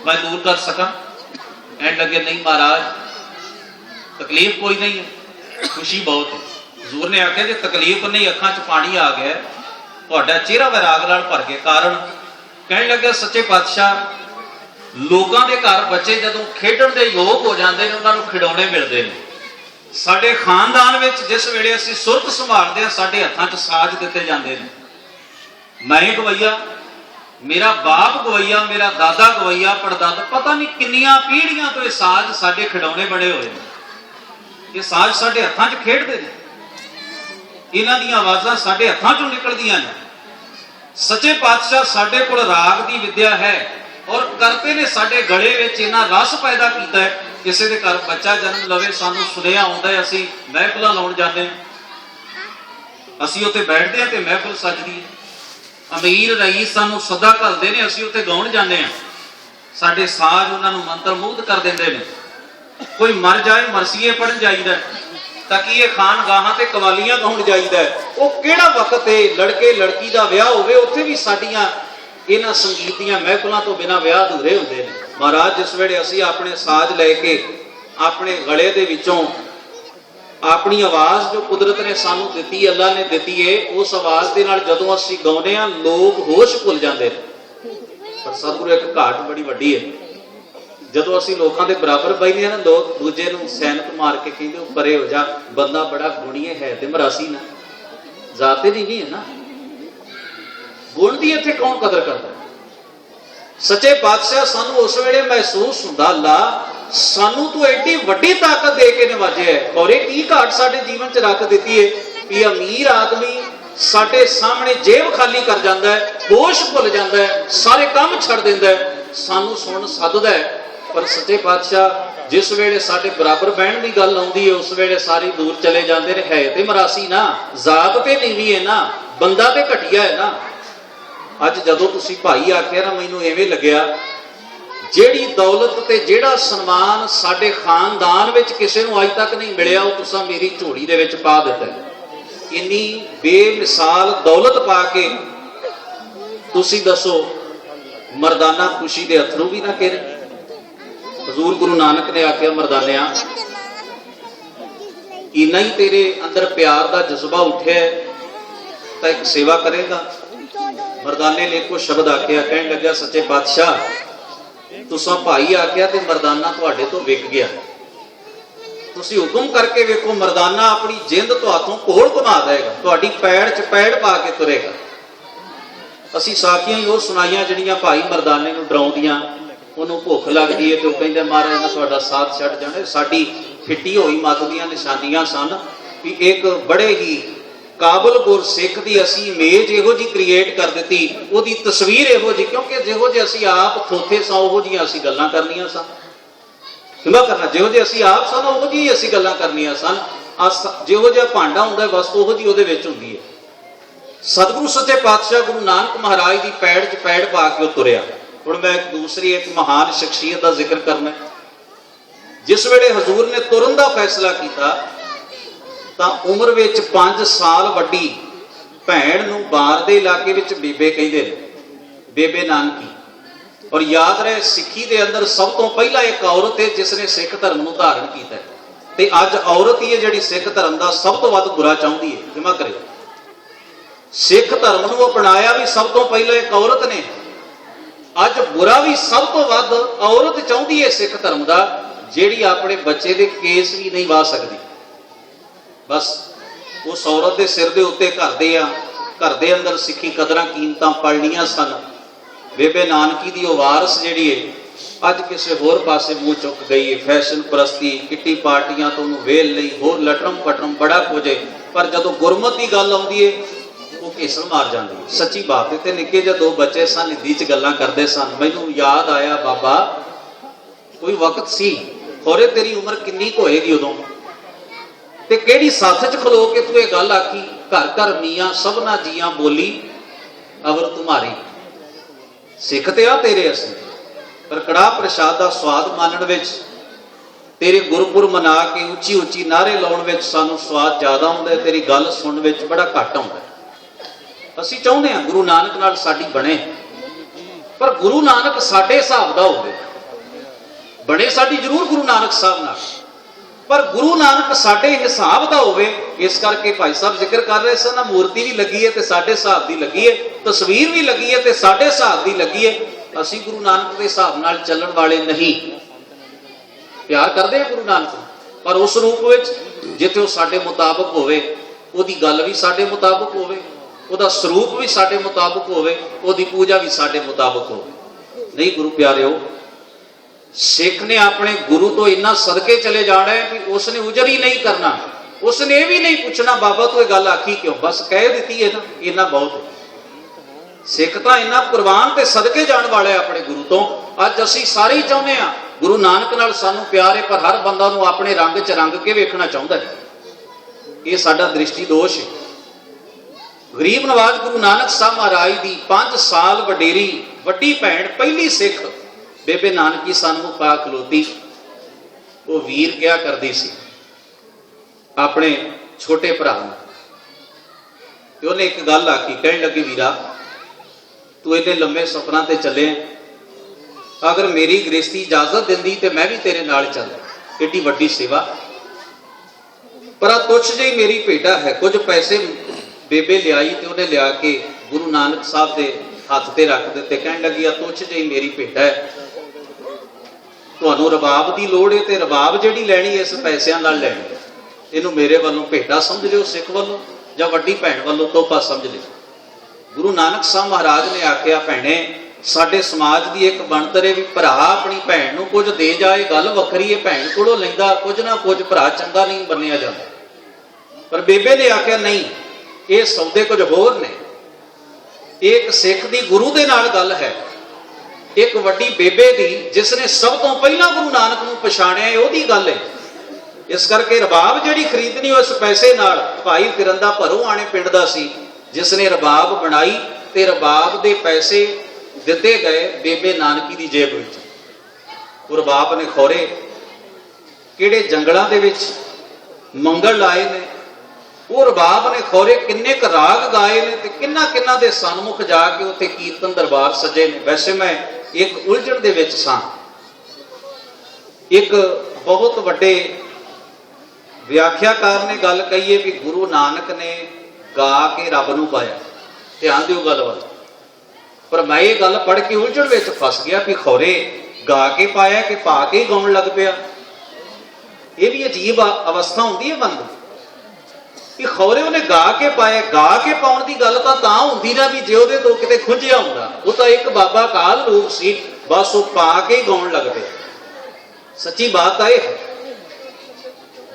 ਮੈਂ ਦੂਰ ਕਰ ਸਕਾਂ? ਐਂ ਲੱਗੇ ਨਹੀਂ ਮਹਾਰਾਜ ਤਕਲੀਫ ਕੋਈ ਨਹੀਂ ਹੈ, ਖੁਸ਼ੀ ਬਹੁਤ ਹੈ। ਹਜ਼ੂਰ ਨੇ ਆਖਿਆ, ਜੇ ਤਕਲੀਫ ਨਹੀਂ, ਅੱਖਾਂ 'ਚ ਪਾਣੀ ਆ ਗਿਆ ਤੁਹਾਡਾ ਚਿਹਰਾ ਵਿਰਾਗ ਨਾਲ ਭਰ ਗਿਆ। ਕਾਰਨ ਕਹਿਣ ਲੱਗਾ ਸੱਚੇ ਪਾਤਸ਼ਾਹ, ਲੋਕਾਂ ਦੇ ਘਰ ਬੱਚੇ ਜਦੋਂ ਖੇਡਣ ਦੇ ਯੋਗ ਹੋ ਜਾਂਦੇ ਨੇ, ਉਹਨਾਂ ਨੂੰ ਖਿਡੌਣੇ ਮਿਲਦੇ ਨੇ। ਸਾਡੇ ਖਾਨਦਾਨ ਵਿੱਚ ਜਿਸ ਵੇਲੇ ਅਸੀਂ ਸੁਰਤ ਸੰਭਾਲਦੇ ਹਾਂ, ਸਾਡੇ ਹੱਥਾਂ 'ਚ ਸਾਜ਼ ਦਿੱਤੇ ਜਾਂਦੇ ਨੇ। ਮੈਂ ਗਵਈਆ, ਮੇਰਾ ਬਾਪ ਗਵਈਆ, ਮੇਰਾ ਦਾਦਾ ਗਵਈਆ, ਪੜਦਾਦਾ, ਪਤਾ ਨਹੀਂ ਕਿੰਨੀਆਂ ਪੀੜ੍ਹੀਆਂ ਤੋਂ ਇਹ ਸਾਜ਼ ਸਾਡੇ ਖਿਡੌਣੇ ਬਣੇ ਹੋਏ ਨੇ। ਇਹ ਸਾਜ਼ ਸਾਡੇ ਹੱਥਾਂ 'ਚ ਖੇਡਦੇ ਨੇ। ਇਹਨਾਂ ਦੀਆਂ ਆਵਾਜ਼ਾਂ ਸਾਡੇ ਹੱਥਾਂ 'ਚੋਂ ਨਿਕਲਦੀਆਂ ਨੇ। ਸੱਚੇ ਪਾਤਸ਼ਾਹ ਸਾਡੇ ਕੋਲ ਰਾਗ ਦੀ ਵਿਦਿਆ ਹੈ ਔਰ ਕਰਤੇ ਨੇ ਸਾਡੇ ਗਲੇ ਵਿੱਚ ਇਹਨਾਂ ਰਸ ਪੈਦਾ ਕੀਤਾ ਹੈ। ਕਿਸੇ ਦੇ ਘਰ ਬੱਚਾ ਜਨਮ ਲਵੇ, ਸਾਨੂੰ ਸੁਨੇਹਾ ਆਉਂਦਾ ਹੈ, ਅਸੀਂ ਮਹਿਫਲਾਂ ਲਾਉਣ ਜਾਂਦੇ ਹਾਂ। ਅਸੀਂ ਉੱਥੇ ਬੈਠਦੇ ਹਾਂ ਤੇ ਮਹਿਫਲ ਸੱਜਦੀ ਹੈ। ਅਮੀਰ ਰਈਸ ਸਾਨੂੰ ਸਦਾ ਘੱਲਦੇ ਨੇ, ਅਸੀਂ ਉੱਥੇ ਗਾਉਣ ਜਾਂਦੇ ਹਾਂ। ਸਾਡੇ ਸਾਜ਼ ਉਹਨਾਂ ਨੂੰ ਮੰਤਰ ਮੁਗਧ ਕਰ ਦਿੰਦੇ ਨੇ। ਕੋਈ ਮਰ ਜਾਏ, ਮਰਸੀਏ ਪੜਨ ਜਾਈਦਾ ਤਾਂ ਕਿ ਇਹ ਖਾਨ ਤੇ ਕਵਾਲੀਆਂ ਗਾਉਣ ਜਾਈਦਾ ਉਹ ਕਿਹੜਾ ਵਕਤ ਹੈ ਲੜਕੇ, ਲੜਕੀ ਦਾ ਵਿਆਹ ਹੋਵੇ, ਉੱਥੇ ਵੀ ਸਾਡੀਆਂ ਇਹਨਾਂ ਸੰਗੀਤ ਦੀਆਂ ਮਹਿਫਲਾਂ ਤੋਂ ਬਿਨਾ ਵਿਆਹ ਅਧੂਰੇ ਹੁੰਦੇ ਨੇ। ਮਹਾਰਾਜ, ਜਿਸ ਵੇਲੇ ਅਸੀਂ ਆਪਣੇ ਸਾਜ਼ ਲੈ ਕੇ ਆਪਣੇ ਗਲੇ ਦੇ ਵਿੱਚੋਂ ਆਪਣੀ ਆਵਾਜ਼ ਜੋ ਕੁਦਰਤ ਨੇ ਸਾਨੂੰ ਦਿੱਤੀ, ਅੱਲਾ ਨੇ ਦਿੱਤੀ ਏ, ਉਸ ਆਵਾਜ਼ ਦੇ ਨਾਲ ਜਦੋਂ ਅਸੀਂ ਗਾਉਂਦੇ ਹਾਂ, ਲੋਕ ਹੋਸ਼ ਭੁੱਲ ਜਾਂਦੇ ਨੇ। ਪਰ ਸਤਿਗੁਰੂ ਇੱਕ ਘਾਟ ਬੜੀ ਵੱਡੀ ਹੈ ਜਦੋਂ ਅਸੀਂ ਲੋਕਾਂ ਦੇ ਬਰਾਬਰ ਬੈਠਦੇ ਹਾਂ ਨਾ ਲੋਕ ਦੂਜੇ ਨੂੰ ਸੈਨਤ ਮਾਰ ਕੇ ਕਹਿੰਦੇ ਉਹ ਪਰੇ ਹੋ ਜਾ, ਬੰਦਾ ਬੜਾ ਗੁਣੀਏ ਹੈ ਤੇ ਮਰਾਸੀ ਨਾ। ਜ਼ਾਤੇ ਦੀ ਨਹੀਂ ਹੈ ਨਾ। ਗੁਣ ਦੀ ਇੱਥੇ ਕੌਣ ਕਦਰ ਕਰਦਾ? ਸੱਚੇ ਪਾਤਸ਼ਾਹ ਸਾਨੂੰ ਉਸ ਵੇਲੇ ਮਹਿਸੂਸ ਹੁੰਦਾ ਅੱਲਾ ਸਾਨੂੰ ਤੂੰ ਐਡੀ ਵੱਡੀ ਤਾਕਤ ਦੇ ਕੇ ਨਵਾਜਿਆ ਹੈ ਔਰ ਇਹ ਕੀ ਘਾਟ ਸਾਡੇ ਜੀਵਨ 'ਚ ਰੱਖ ਦਿੱਤੀ ਹੈ ਕਿ ਅਮੀਰ ਆਦਮੀ ਸਾਡੇ ਸਾਹਮਣੇ ਜੇਬ ਖਾਲੀ ਕਰ ਜਾਂਦਾ ਹੈ, ਹੋਸ਼ ਭੁੱਲ ਜਾਂਦਾ ਹੈ, ਸਾਰੇ ਕੰਮ ਛੱਡ ਦਿੰਦਾ ਹੈ, ਸਾਨੂੰ ਸੁਣ ਸੱਦਦਾ ਹੈ ਪਰ ਸੱਚੇ ਪਾਤਸ਼ਾਹ, ਜਿਸ ਵੇਲੇ ਸਾਡੇ ਬਰਾਬਰ ਬਹਿਣ ਦੀ ਗੱਲ ਆਉਂਦੀ ਹੈ ਉਸ ਵੇਲੇ ਸਾਰੀ ਦੂਰ ਚਲੇ ਜਾਂਦੇ ਨੇ। ਹੈ ਤੇ ਮਰਾਸੀ ਨਾ, ਜ਼ਾਤ ਤੇ ਨੀਵੀਂ ਹੈ ਨਾ, ਬੰਦਾ ਤੇ ਘਟੀਆ ਹੈ ਨਾ। ਅੱਜ ਜਦੋਂ ਤੁਸੀਂ ਭਾਈ ਆਖਿਆ ਨਾ, ਮੈਨੂੰ ਐਵੇਂ ਲੱਗਿਆ, ਜਿਹੜੀ ਦੌਲਤ ਤੇ ਜਿਹੜਾ ਸਨਮਾਨ ਸਾਡੇ ਖਾਨਦਾਨ ਵਿੱਚ ਕਿਸੇ ਨੂੰ ਅੱਜ ਤੱਕ ਨਹੀਂ ਮਿਲਿਆ, ਉਹ ਤੁਸੀਂ ਮੇਰੀ ਝੋਲੀ ਦੇ ਵਿੱਚ ਪਾ ਦਿੱਤਾ। ਇੰਨੀ ਬੇਮਿਸਾਲ ਦੌਲਤ ਪਾ ਕੇ ਤੁਸੀਂ ਦੱਸੋ, ਮਰਦਾਨਾ ਖੁਸ਼ੀ ਦੇ ਅਥਰੂ ਵੀ ਨਾ ਕਿਰ ਹਜ਼ੂਰ ਗੁਰੂ ਨਾਨਕ ਨੇ ਆਖਿਆ, ਮਰਦਾਨਿਆਂ, ਇੰਨਾ ਹੀ ਤੇਰੇ ਅੰਦਰ ਪਿਆਰ ਦਾ ਜਜ਼ਬਾ ਉੱਠਿਆ ਤਾਂ ਇੱਕ ਸੇਵਾ ਕਰੇਗਾ। ਮਰਦਾਨੇ ਨੇ ਇੱਕੋ ਸ਼ਬਦ ਆਖਿਆ, ਕਹਿਣ ਲੱਗਾ ਸੱਚੇ ਪਾਤਸ਼ਾਹ, ਤੁਸਾਂ ਭਾਈ ਆਖਿਆ ਤੇ ਮਰਦਾਨਾ ਤੁਹਾਡੇ ਤੋਂ ਵਿਕ ਗਿਆ। ਤੁਸੀਂ ਹੁਕਮ ਕਰਕੇ ਵੇਖੋ, ਮਰਦਾਨਾ ਆਪਣੀ ਜਿੰਦ ਤੁਹਾਤੋਂ ਕੋਲ ਘੁਮਾ ਦੇਗਾ ਤੁਹਾਡੀ ਪੈੜ 'ਚ ਪੈੜ ਪਾ ਕੇ ਤੁਰੇਗਾ। ਅਸੀਂ ਸਾਖੀਆਂ ਹੀ ਉਹ ਸੁਣਾਈਆਂ ਜਿਹੜੀਆਂ ਭਾਈ ਮਰਦਾਨੇ ਨੂੰ ਡਰਾਉਂਦੀਆਂ ਉਹਨੂੰ ਭੁੱਖ ਲੱਗਦੀ ਹੈ ਤੇ ਉਹ ਕਹਿੰਦਾ, ਮਹਾਰਾਜ ਨੇ ਤੁਹਾਡਾ ਸਾਥ ਛੱਡ ਜਾਣਾ ਸਾਡੀ ਫਿੱਟੀ ਹੋਈ ਮੱਤ ਦੀਆਂ ਨਿਸ਼ਾਨੀਆਂ ਸਨ ਵੀ ਇੱਕ ਬੜੇ ਹੀ ਕਾਬਲ ਗੁਰ ਸਿੱਖ ਦੀ ਅਸੀਂ ਇਮੇਜ ਇਹੋ ਜੀ ਕ੍ਰੀਏਟ ਕਰ ਦਿੱਤੀ। ਉਹਦੀ ਤਸਵੀਰ ਇਹੋ ਜੀ ਕਿਉਂਕਿ ਜਿਹੋ ਜਿਹੇ ਅਸੀਂ ਆਪ ਥੋਥੇ ਸਾਂ, ਉਹੋ ਜੀਆਂ ਅਸੀਂ ਗੱਲਾਂ ਕਰਨੀਆਂ ਸਨ ਕਿੰਨਾ ਕਰਨਾ, ਜਿਹੋ ਜਿਹੇ ਅਸੀਂ ਆਪ ਸਨ ਉਹੋ ਜਿਹੀ ਅਸੀਂ ਗੱਲਾਂ ਕਰਨੀਆਂ ਸਨ। ਅਸ ਜਿਹੋ ਜਿਹਾ ਭਾਂਡਾ ਹੁੰਦਾ ਵਸਤੂ ਉਹੋ ਜੀ ਉਹਦੇ ਵਿੱਚ ਹੁੰਦੀ ਹੈ। ਸਤਿਗੁਰੂ ਸੱਚੇ ਪਾਤਸ਼ਾਹ ਗੁਰੂ ਨਾਨਕ ਮਹਾਰਾਜ ਦੀ ਪੈੜ 'ਚ ਪੈੜ ਪਾ ਕੇ ਉਹ ਤੁਰਿਆ। ਹੁਣ ਮੈਂ ਇੱਕ ਦੂਸਰੀ ਇੱਕ ਮਹਾਨ ਸ਼ਖਸੀਅਤ ਦਾ ਜ਼ਿਕਰ ਕਰਨਾ ਜਿਸ ਵੇਲੇ ਹਜ਼ੂਰ ਨੇ ਤੁਰਨ ਦਾ ਫੈਸਲਾ ਕੀਤਾ, ਤਾਂ ਉਮਰ ਵਿੱਚ 5 ਸਾਲ ਵੱਡੀ ਭੈਣ ਨੂੰ ਬਾਰ ਦੇ ਇਲਾਕੇ ਵਿੱਚ ਬੀਬੇ ਕਹਿੰਦੇ ਨੇ, ਬੇਬੇ ਨਾਨਕੀ। ਔਰ ਯਾਦ ਰਹੇ, ਸਿੱਖੀ ਦੇ ਅੰਦਰ ਸਭ ਤੋਂ ਪਹਿਲਾਂ ਇੱਕ ਔਰਤ ਹੈ ਜਿਸ ਨੇ ਸਿੱਖ ਧਰਮ ਨੂੰ ਧਾਰਨ ਕੀਤਾ ਤੇ ਅੱਜ ਔਰਤ ਹੀ ਹੈ ਜਿਹੜੀ ਸਿੱਖ ਧਰਮ ਦਾ ਸਭ ਤੋਂ ਵੱਧ ਬੁਰਾ ਚਾਹੁੰਦੀ ਹੈ। ਜਿਮਾ ਕਰੇ ਸਿੱਖ ਧਰਮ ਨੂੰ ਅਪਣਾਇਆ ਵੀ ਸਭ ਤੋਂ ਪਹਿਲਾਂ ਇੱਕ ਔਰਤ ਨੇ। ਅੱਜ ਬੁਰਾ ਵੀ ਸਭ ਤੋਂ ਵੱਧ ਔਰਤ ਚਾਹੁੰਦੀ ਹੈ ਸਿੱਖ ਧਰਮ ਦਾ, ਜਿਹੜੀ ਆਪਣੇ ਬੱਚੇ ਦੇ ਕੇਸ ਵੀ ਨਹੀਂ ਵਾ ਸਕਦੀ। ਬਸ, ਉਸ ਔਰਤ ਦੇ ਸਿਰ ਦੇ ਉੱਤੇ ਘਰ ਦੇ ਆ ਘਰ ਦੇ ਅੰਦਰ ਸਿੱਖੀ ਕਦਰਾਂ ਕੀਮਤਾਂ ਪੜਨੀਆਂ ਸਨ। ਬੇਬੇ ਨਾਨਕੀ ਦੀ ਉਹ ਵਾਰਸ ਜਿਹੜੀ ਹੈ ਅੱਜ ਕਿਸੇ ਹੋਰ ਪਾਸੇ ਮੂੰਹ ਚੁੱਕ ਗਈ ਹੈ ਫੈਸ਼ਨ ਪ੍ਰਸਤੀ, ਕਿੱਟੀ ਪਾਰਟੀਆਂ ਤੋਂ ਉਹਨੂੰ ਵੇਲ ਲਈ, ਹੋਰ ਲਟਰਮ ਪਟਰਮ ਬੜਾ ਕੁਝ ਏ। ਪਰ ਜਦੋਂ ਗੁਰਮਤ ਦੀ ਗੱਲ ਆਉਂਦੀ ਏ ਘੇਸਲ ਮਾਰ ਜਾਂਦੀ। ਸੱਚੀ ਬਾਤ ਹੈ। ਤੇ ਨਿੱਕੇ ਜਿਹੇ ਦੋ ਬੱਚੇ ਸਨ ਹਿੰਦੀ ਚ ਗੱਲਾਂ ਕਰਦੇ ਸਨ। ਮੈਨੂੰ ਯਾਦ ਆਇਆ, ਬਾਬਾ, ਕੋਈ ਵਕਤ ਸੀ? ਖੋਰੇ ਤੇਰੀ ਉਮਰ ਕਿੰਨੀ ਕੁ ਹੋਏਗੀ ਉਦੋਂ? ਤੇ ਕਿਹੜੀ ਸੱਥ 'ਚ ਖਲੋ ਕੇ ਤੂੰ ਇਹ ਗੱਲ ਆਖੀ? ਘਰ ਘਰ ਮੀਆਂ ਸਭਨਾ ਜੀਆਂ ਬੋਲੀ, ਅਵਰ ਤੁਮਾਰੀ। ਸਿੱਖ ਤੇ ਆ ਤੇਰੇ ਅਸੀਂ। ਪਰ ਕੜਾ ਪ੍ਰਸ਼ਾਦ ਦਾ ਸਵਾਦ ਮਾਨਣ ਵਿੱਚ, ਤੇਰੇ ਗੁਰਪੁਰ ਮਨਾ ਕੇ ਉੱਚੀ ਉੱਚੀ ਨਾਰੇ ਲਾਉਣ ਵਿੱਚ ਸਾਨੂੰ ਸਵਾਦ ਜ਼ਿਆਦਾ ਆਉਂਦਾ ਤੇਰੀ ਗੱਲ ਸੁਣਨ ਵਿੱਚ ਬੜਾ ਘੱਟ ਆਉਂਦਾ ਅਸੀਂ ਚਾਹੁੰਦੇ ਹਾਂ ਗੁਰੂ ਨਾਨਕ ਨਾਲ ਸਾਡੀ ਬਣੇ। ਪਰ ਗੁਰੂ ਨਾਨਕ ਸਾਡੇ ਹਿਸਾਬ ਦਾ ਹੋਵੇ। ਬਣੇ ਸਾਡੀ ਜ਼ਰੂਰ ਗੁਰੂ ਨਾਨਕ ਸਾਹਿਬ ਨਾਲ। ਪਰ ਗੁਰੂ ਨਾਨਕ ਸਾਡੇ ਹਿਸਾਬ ਦਾ ਹੋਵੇ, ਇਸ ਕਰਕੇ ਭਾਈ ਸਾਹਿਬ ਜ਼ਿਕਰ ਕਰ ਰਹੇ ਸਨ ਨਾ ਮੂਰਤੀ ਵੀ ਲੱਗੀ ਹੈ ਤੇ ਸਾਡੇ ਹਿਸਾਬ ਦੀ ਲੱਗੀ ਹੈ, ਤਸਵੀਰ ਵੀ ਲੱਗੀ ਹੈ ਤੇ ਸਾਡੇ ਹਿਸਾਬ ਦੀ ਲੱਗੀ ਹੈ। ਅਸੀਂ ਗੁਰੂ ਨਾਨਕ ਦੇ ਹਿਸਾਬ ਨਾਲ ਚੱਲਣ ਵਾਲੇ ਨਹੀਂ। ਪਿਆਰ ਕਰਦੇ ਹਾਂ ਗੁਰੂ ਨਾਨਕ ਪਰ ਉਸ ਰੂਪ ਵਿੱਚ ਜਿੱਥੇ ਉਹ ਸਾਡੇ ਮੁਤਾਬਕ ਹੋਵੇ, ਉਹਦੀ ਗੱਲ ਵੀ ਸਾਡੇ ਮੁਤਾਬਕ ਹੋਵੇ। ਉਹਦਾ ਸਰੂਪ ਵੀ ਸਾਡੇ ਮੁਤਾਬਕ ਹੋਵੇ, ਉਹਦੀ ਪੂਜਾ ਵੀ ਸਾਡੇ ਮੁਤਾਬਕ ਹੋਵੇ। ਨਹੀਂ ਗੁਰੂ ਪਿਆਰਿਓ, ਸਿੱਖ ਨੇ ਆਪਣੇ ਗੁਰੂ ਤੋਂ ਇੰਨਾ ਸਦਕੇ ਚਲੇ ਜਾਣਾ ਹੈ ਕਿ ਉਸ ਨੇ ਉਜਰ ਹੀ ਨਹੀਂ ਕਰਨਾ। ਉਸ ਨੇ ਇਹ ਵੀ ਨਹੀਂ ਪੁੱਛਣਾ, ਬਾਬਾ ਤੂੰ ਇਹ ਗੱਲ ਆਖੀ ਕਿਉਂ? ਬਸ ਕਹਿ ਦਿੱਤੀ ਹੈ ਨਾ ਇੰਨਾ ਬਹੁਤ। ਸਿੱਖ ਤਾਂ ਇੰਨਾ ਕੁਰਬਾਨ ਤੇ ਸਦਕੇ ਜਾਣ ਵਾਲਾ ਹੈ ਆਪਣੇ ਗੁਰੂ ਤੋਂ। ਅੱਜ ਅਸੀਂ ਸਾਰੇ ਹੀ ਚਾਹੁੰਦੇ ਆ ਗੁਰੂ ਨਾਨਕ ਨਾਲ ਸਾਨੂੰ ਪਿਆਰ ਹੈ, ਪਰ ਹਰ ਬੰਦਾ ਨੂੰ ਆਪਣੇ ਰੰਗ 'ਚ ਰੰਗ ਕੇ ਵੇਖਣਾ ਚਾਹੁੰਦਾ ਹੈ। ਇਹ ਸਾਡਾ ਦ੍ਰਿਸ਼ਟੀ ਦੋਸ਼ ਹੈ। ਗਰੀਬ ਨਵਾਜ ਗੁਰੂ ਨਾਨਕ ਸਾਹਿਬ ਮਹਾਰਾਜ ਦੀ 5 ਸਾਲ ਵਡੇਰੀ, ਵੱਡੀ ਭੈਣ, ਪਹਿਲੀ ਸਿੱਖ, ਬੇਬੇ ਨਾਨਕੀ ਸਾਨੂੰ ਪਾ ਖਲੋਤੀ। ਉਹ ਵੀਰ ਕਿਹਾ ਕਰਦੀ ਸੀ? ਆਪਣੇ ਛੋਟੇ ਭਰਾ ਨੂੰ। ਤੇ ਉਹਨੇ ਇੱਕ ਗੱਲ ਆਖੀ, ਕਹਿਣ ਲੱਗੀ, ਵੀਰਾ, ਤੂੰ ਇਹਨੇ ਲੰਮੇ ਸਫ਼ਰਾਂ ਤੇ ਚੱਲੇ ਅਗਰ ਮੇਰੀ ਗ੍ਰਸਤੀ ਇਜਾਜ਼ਤ ਦਿੰਦੀ ਤੇ ਮੈਂ ਵੀ ਤੇਰੇ ਨਾਲ ਚੱਲਦਾ ਕਿੱਡੀ ਵੱਡੀ ਸੇਵਾ। ਪਰ ਆ ਤੁੱਛ ਜਿਹੀ ਮੇਰੀ ਭੇਟਾ ਹੈ, ਕੁਝ ਪੈਸੇ ਬੇਬੇ ਲਿਆਈ ਤੇ ਉਹਨੇ ਲਿਆ ਕੇ ਗੁਰੂ ਨਾਨਕ ਸਾਹਿਬ ਦੇ ਹੱਥ ਤੇ ਰੱਖ ਦਿੱਤੇ। ਕਹਿਣ ਲੱਗੀ, ਆ ਤੁੱਛ ਜਿਹੀ ਮੇਰੀ ਭੇਟਾ ਹੈ। ਤੁਹਾਨੂੰ ਰਬਾਬ ਦੀ ਲੋੜ ਹੈ ਤੇ ਰਬਾਬ ਜਿਹੜੀ ਲੈਣੀ ਇਸ ਪੈਸਿਆਂ ਨਾਲ ਲੈਣੀ ਹੈ। ਇਹਨੂੰ ਮੇਰੇ ਵੱਲੋਂ ਭੇਟਾ ਸਮਝ ਲਿਓ ਸਿੱਖ ਵੱਲੋਂ ਜਾਂ ਵੱਡੀ ਭੈਣ ਵੱਲੋਂ ਤੋਪਾ ਸਮਝ ਲਿਓ। ਗੁਰੂ ਨਾਨਕ ਸਾਹਿਬ ਮਹਾਰਾਜ ਨੇ ਆਖਿਆ, ਭੈਣੇ, ਸਾਡੇ ਸਮਾਜ ਦੀ ਇੱਕ ਬਣਤਰ ਹੈ ਵੀ ਭਰਾ ਆਪਣੀ ਭੈਣ ਨੂੰ ਕੁਝ ਦੇ ਜਾਏ, ਗੱਲ ਵੱਖਰੀ ਹੈ ਭੈਣ ਕੋਲੋਂ ਲੈਂਦਾ, ਕੁਝ ਨਾ ਕੁਝ ਭਰਾ ਚੰਗਾ ਨਹੀਂ ਮੰਨਿਆ ਜਾਂਦਾ। ਪਰ ਬੇਬੇ ਨੇ ਆਖਿਆ, ਨਹੀਂ ਇਹ ਸੌਦੇ ਕੁਝ ਹੋਰ ਨੇ। ਇਹ ਇੱਕ ਸਿੱਖ ਦੀ ਗੁਰੂ ਦੇ ਨਾਲ ਗੱਲ ਹੈ। ਇੱਕ ਵੱਡੀ ਬੇਬੇ ਦੀ ਜਿਸ ਨੇ ਸਭ ਤੋਂ ਪਹਿਲਾਂ ਗੁਰੂ ਨਾਨਕ ਨੂੰ ਪਛਾਣਿਆ ਉਹਦੀ ਗੱਲ ਹੈ। ਇਸ ਕਰਕੇ ਰਬਾਬ ਜਿਹੜੀ ਖਰੀਦਣੀ ਉਸ ਪੈਸੇ ਨਾਲ ਭਾਈ ਫਿਰੰਦਾ ਭਰੋ ਆਣੇ ਪਿੰਡ ਦਾ ਸੀ, ਜਿਸ ਨੇ ਰਬਾਬ ਬਣਾਈ ਤੇ ਰਬਾਬ ਦੇ ਪੈਸੇ ਦਿੱਤੇ ਗਏ ਬੇਬੇ ਨਾਨਕੀ ਦੀ ਜੇਬ ਵਿੱਚ। ਉਹ ਰਬਾਬ ਨੇ ਖੋਰੇ, ਕਿਹੜੇ ਜੰਗਲਾਂ ਦੇ ਵਿੱਚ ਮੰਗਲ ਲਾਏ ਨੇ ਉਹ ਰਬਾਬ ਨੇ ਖੋਰੇ ਕਿੰਨੇ ਕ ਰਾਗ ਗਾਏ ਨੇ ਤੇ ਕਿੰਨਾ ਕਿੰਨਾ ਦੇ ਸਨਮੁਖ ਜਾ ਕੇ ਉੱਥੇ ਕੀਰਤਨ ਦਰਬਾਰ ਸਜੇ ਨੇ। ਵੈਸੇ ਮੈਂ ਇੱਕ ਉਲਝਣ ਦੇ ਵਿੱਚ ਸਾਂ। ਇੱਕ ਬਹੁਤ ਵੱਡੇ ਵਿਆਖਿਆਕਾਰ ਨੇ ਗੱਲ ਕਹੀ ਹੈ ਵੀ ਗੁਰੂ ਨਾਨਕ ਨੇ ਗਾ ਕੇ ਰੱਬ ਨੂੰ ਪਾਇਆ। ਧਿਆਨ ਦਿਓ ਗੱਲ ਵੱਲ। ਪਰ ਮੈਂ ਇਹ ਗੱਲ ਪੜ੍ਹ ਕੇ ਉਲਝਣ ਵਿੱਚ ਫਸ ਗਿਆ ਵੀ ਖੋਰੇ ਗਾ ਕੇ ਪਾਇਆ ਕਿ ਪਾ ਕੇ ਹੀ ਗਾਉਣ ਲੱਗ ਪਿਆ। ਇਹ ਵੀ ਅਜੀਬ ਅਵਸਥਾ ਹੁੰਦੀ ਹੈ ਬੰਦ। ਕਿ ਖੌਰੇ ਉਹਨੇ ਗਾ ਕੇ ਪਾਇਆ ਗਾ ਕੇ ਪਾਉਣ ਦੀ ਗੱਲ ਤਾਂ ਤਾਂ ਹੁੰਦੀ ਨਾ ਵੀ ਜੇ ਉਹਦੇ ਤੋਂ ਕਿਤੇ ਖੁੰਝਿਆ ਹੁੰਦਾ। ਉਹ ਤਾਂ ਇੱਕ ਬਾਬਾ ਕਾਲ ਰੂਪ ਸੀ, ਬਸ ਉਹ ਪਾ ਕੇ ਗਾਉਣ ਲੱਗਦੇ। ਸੱਚੀ ਬਾਤ ਆ ਇਹ। ਹੈ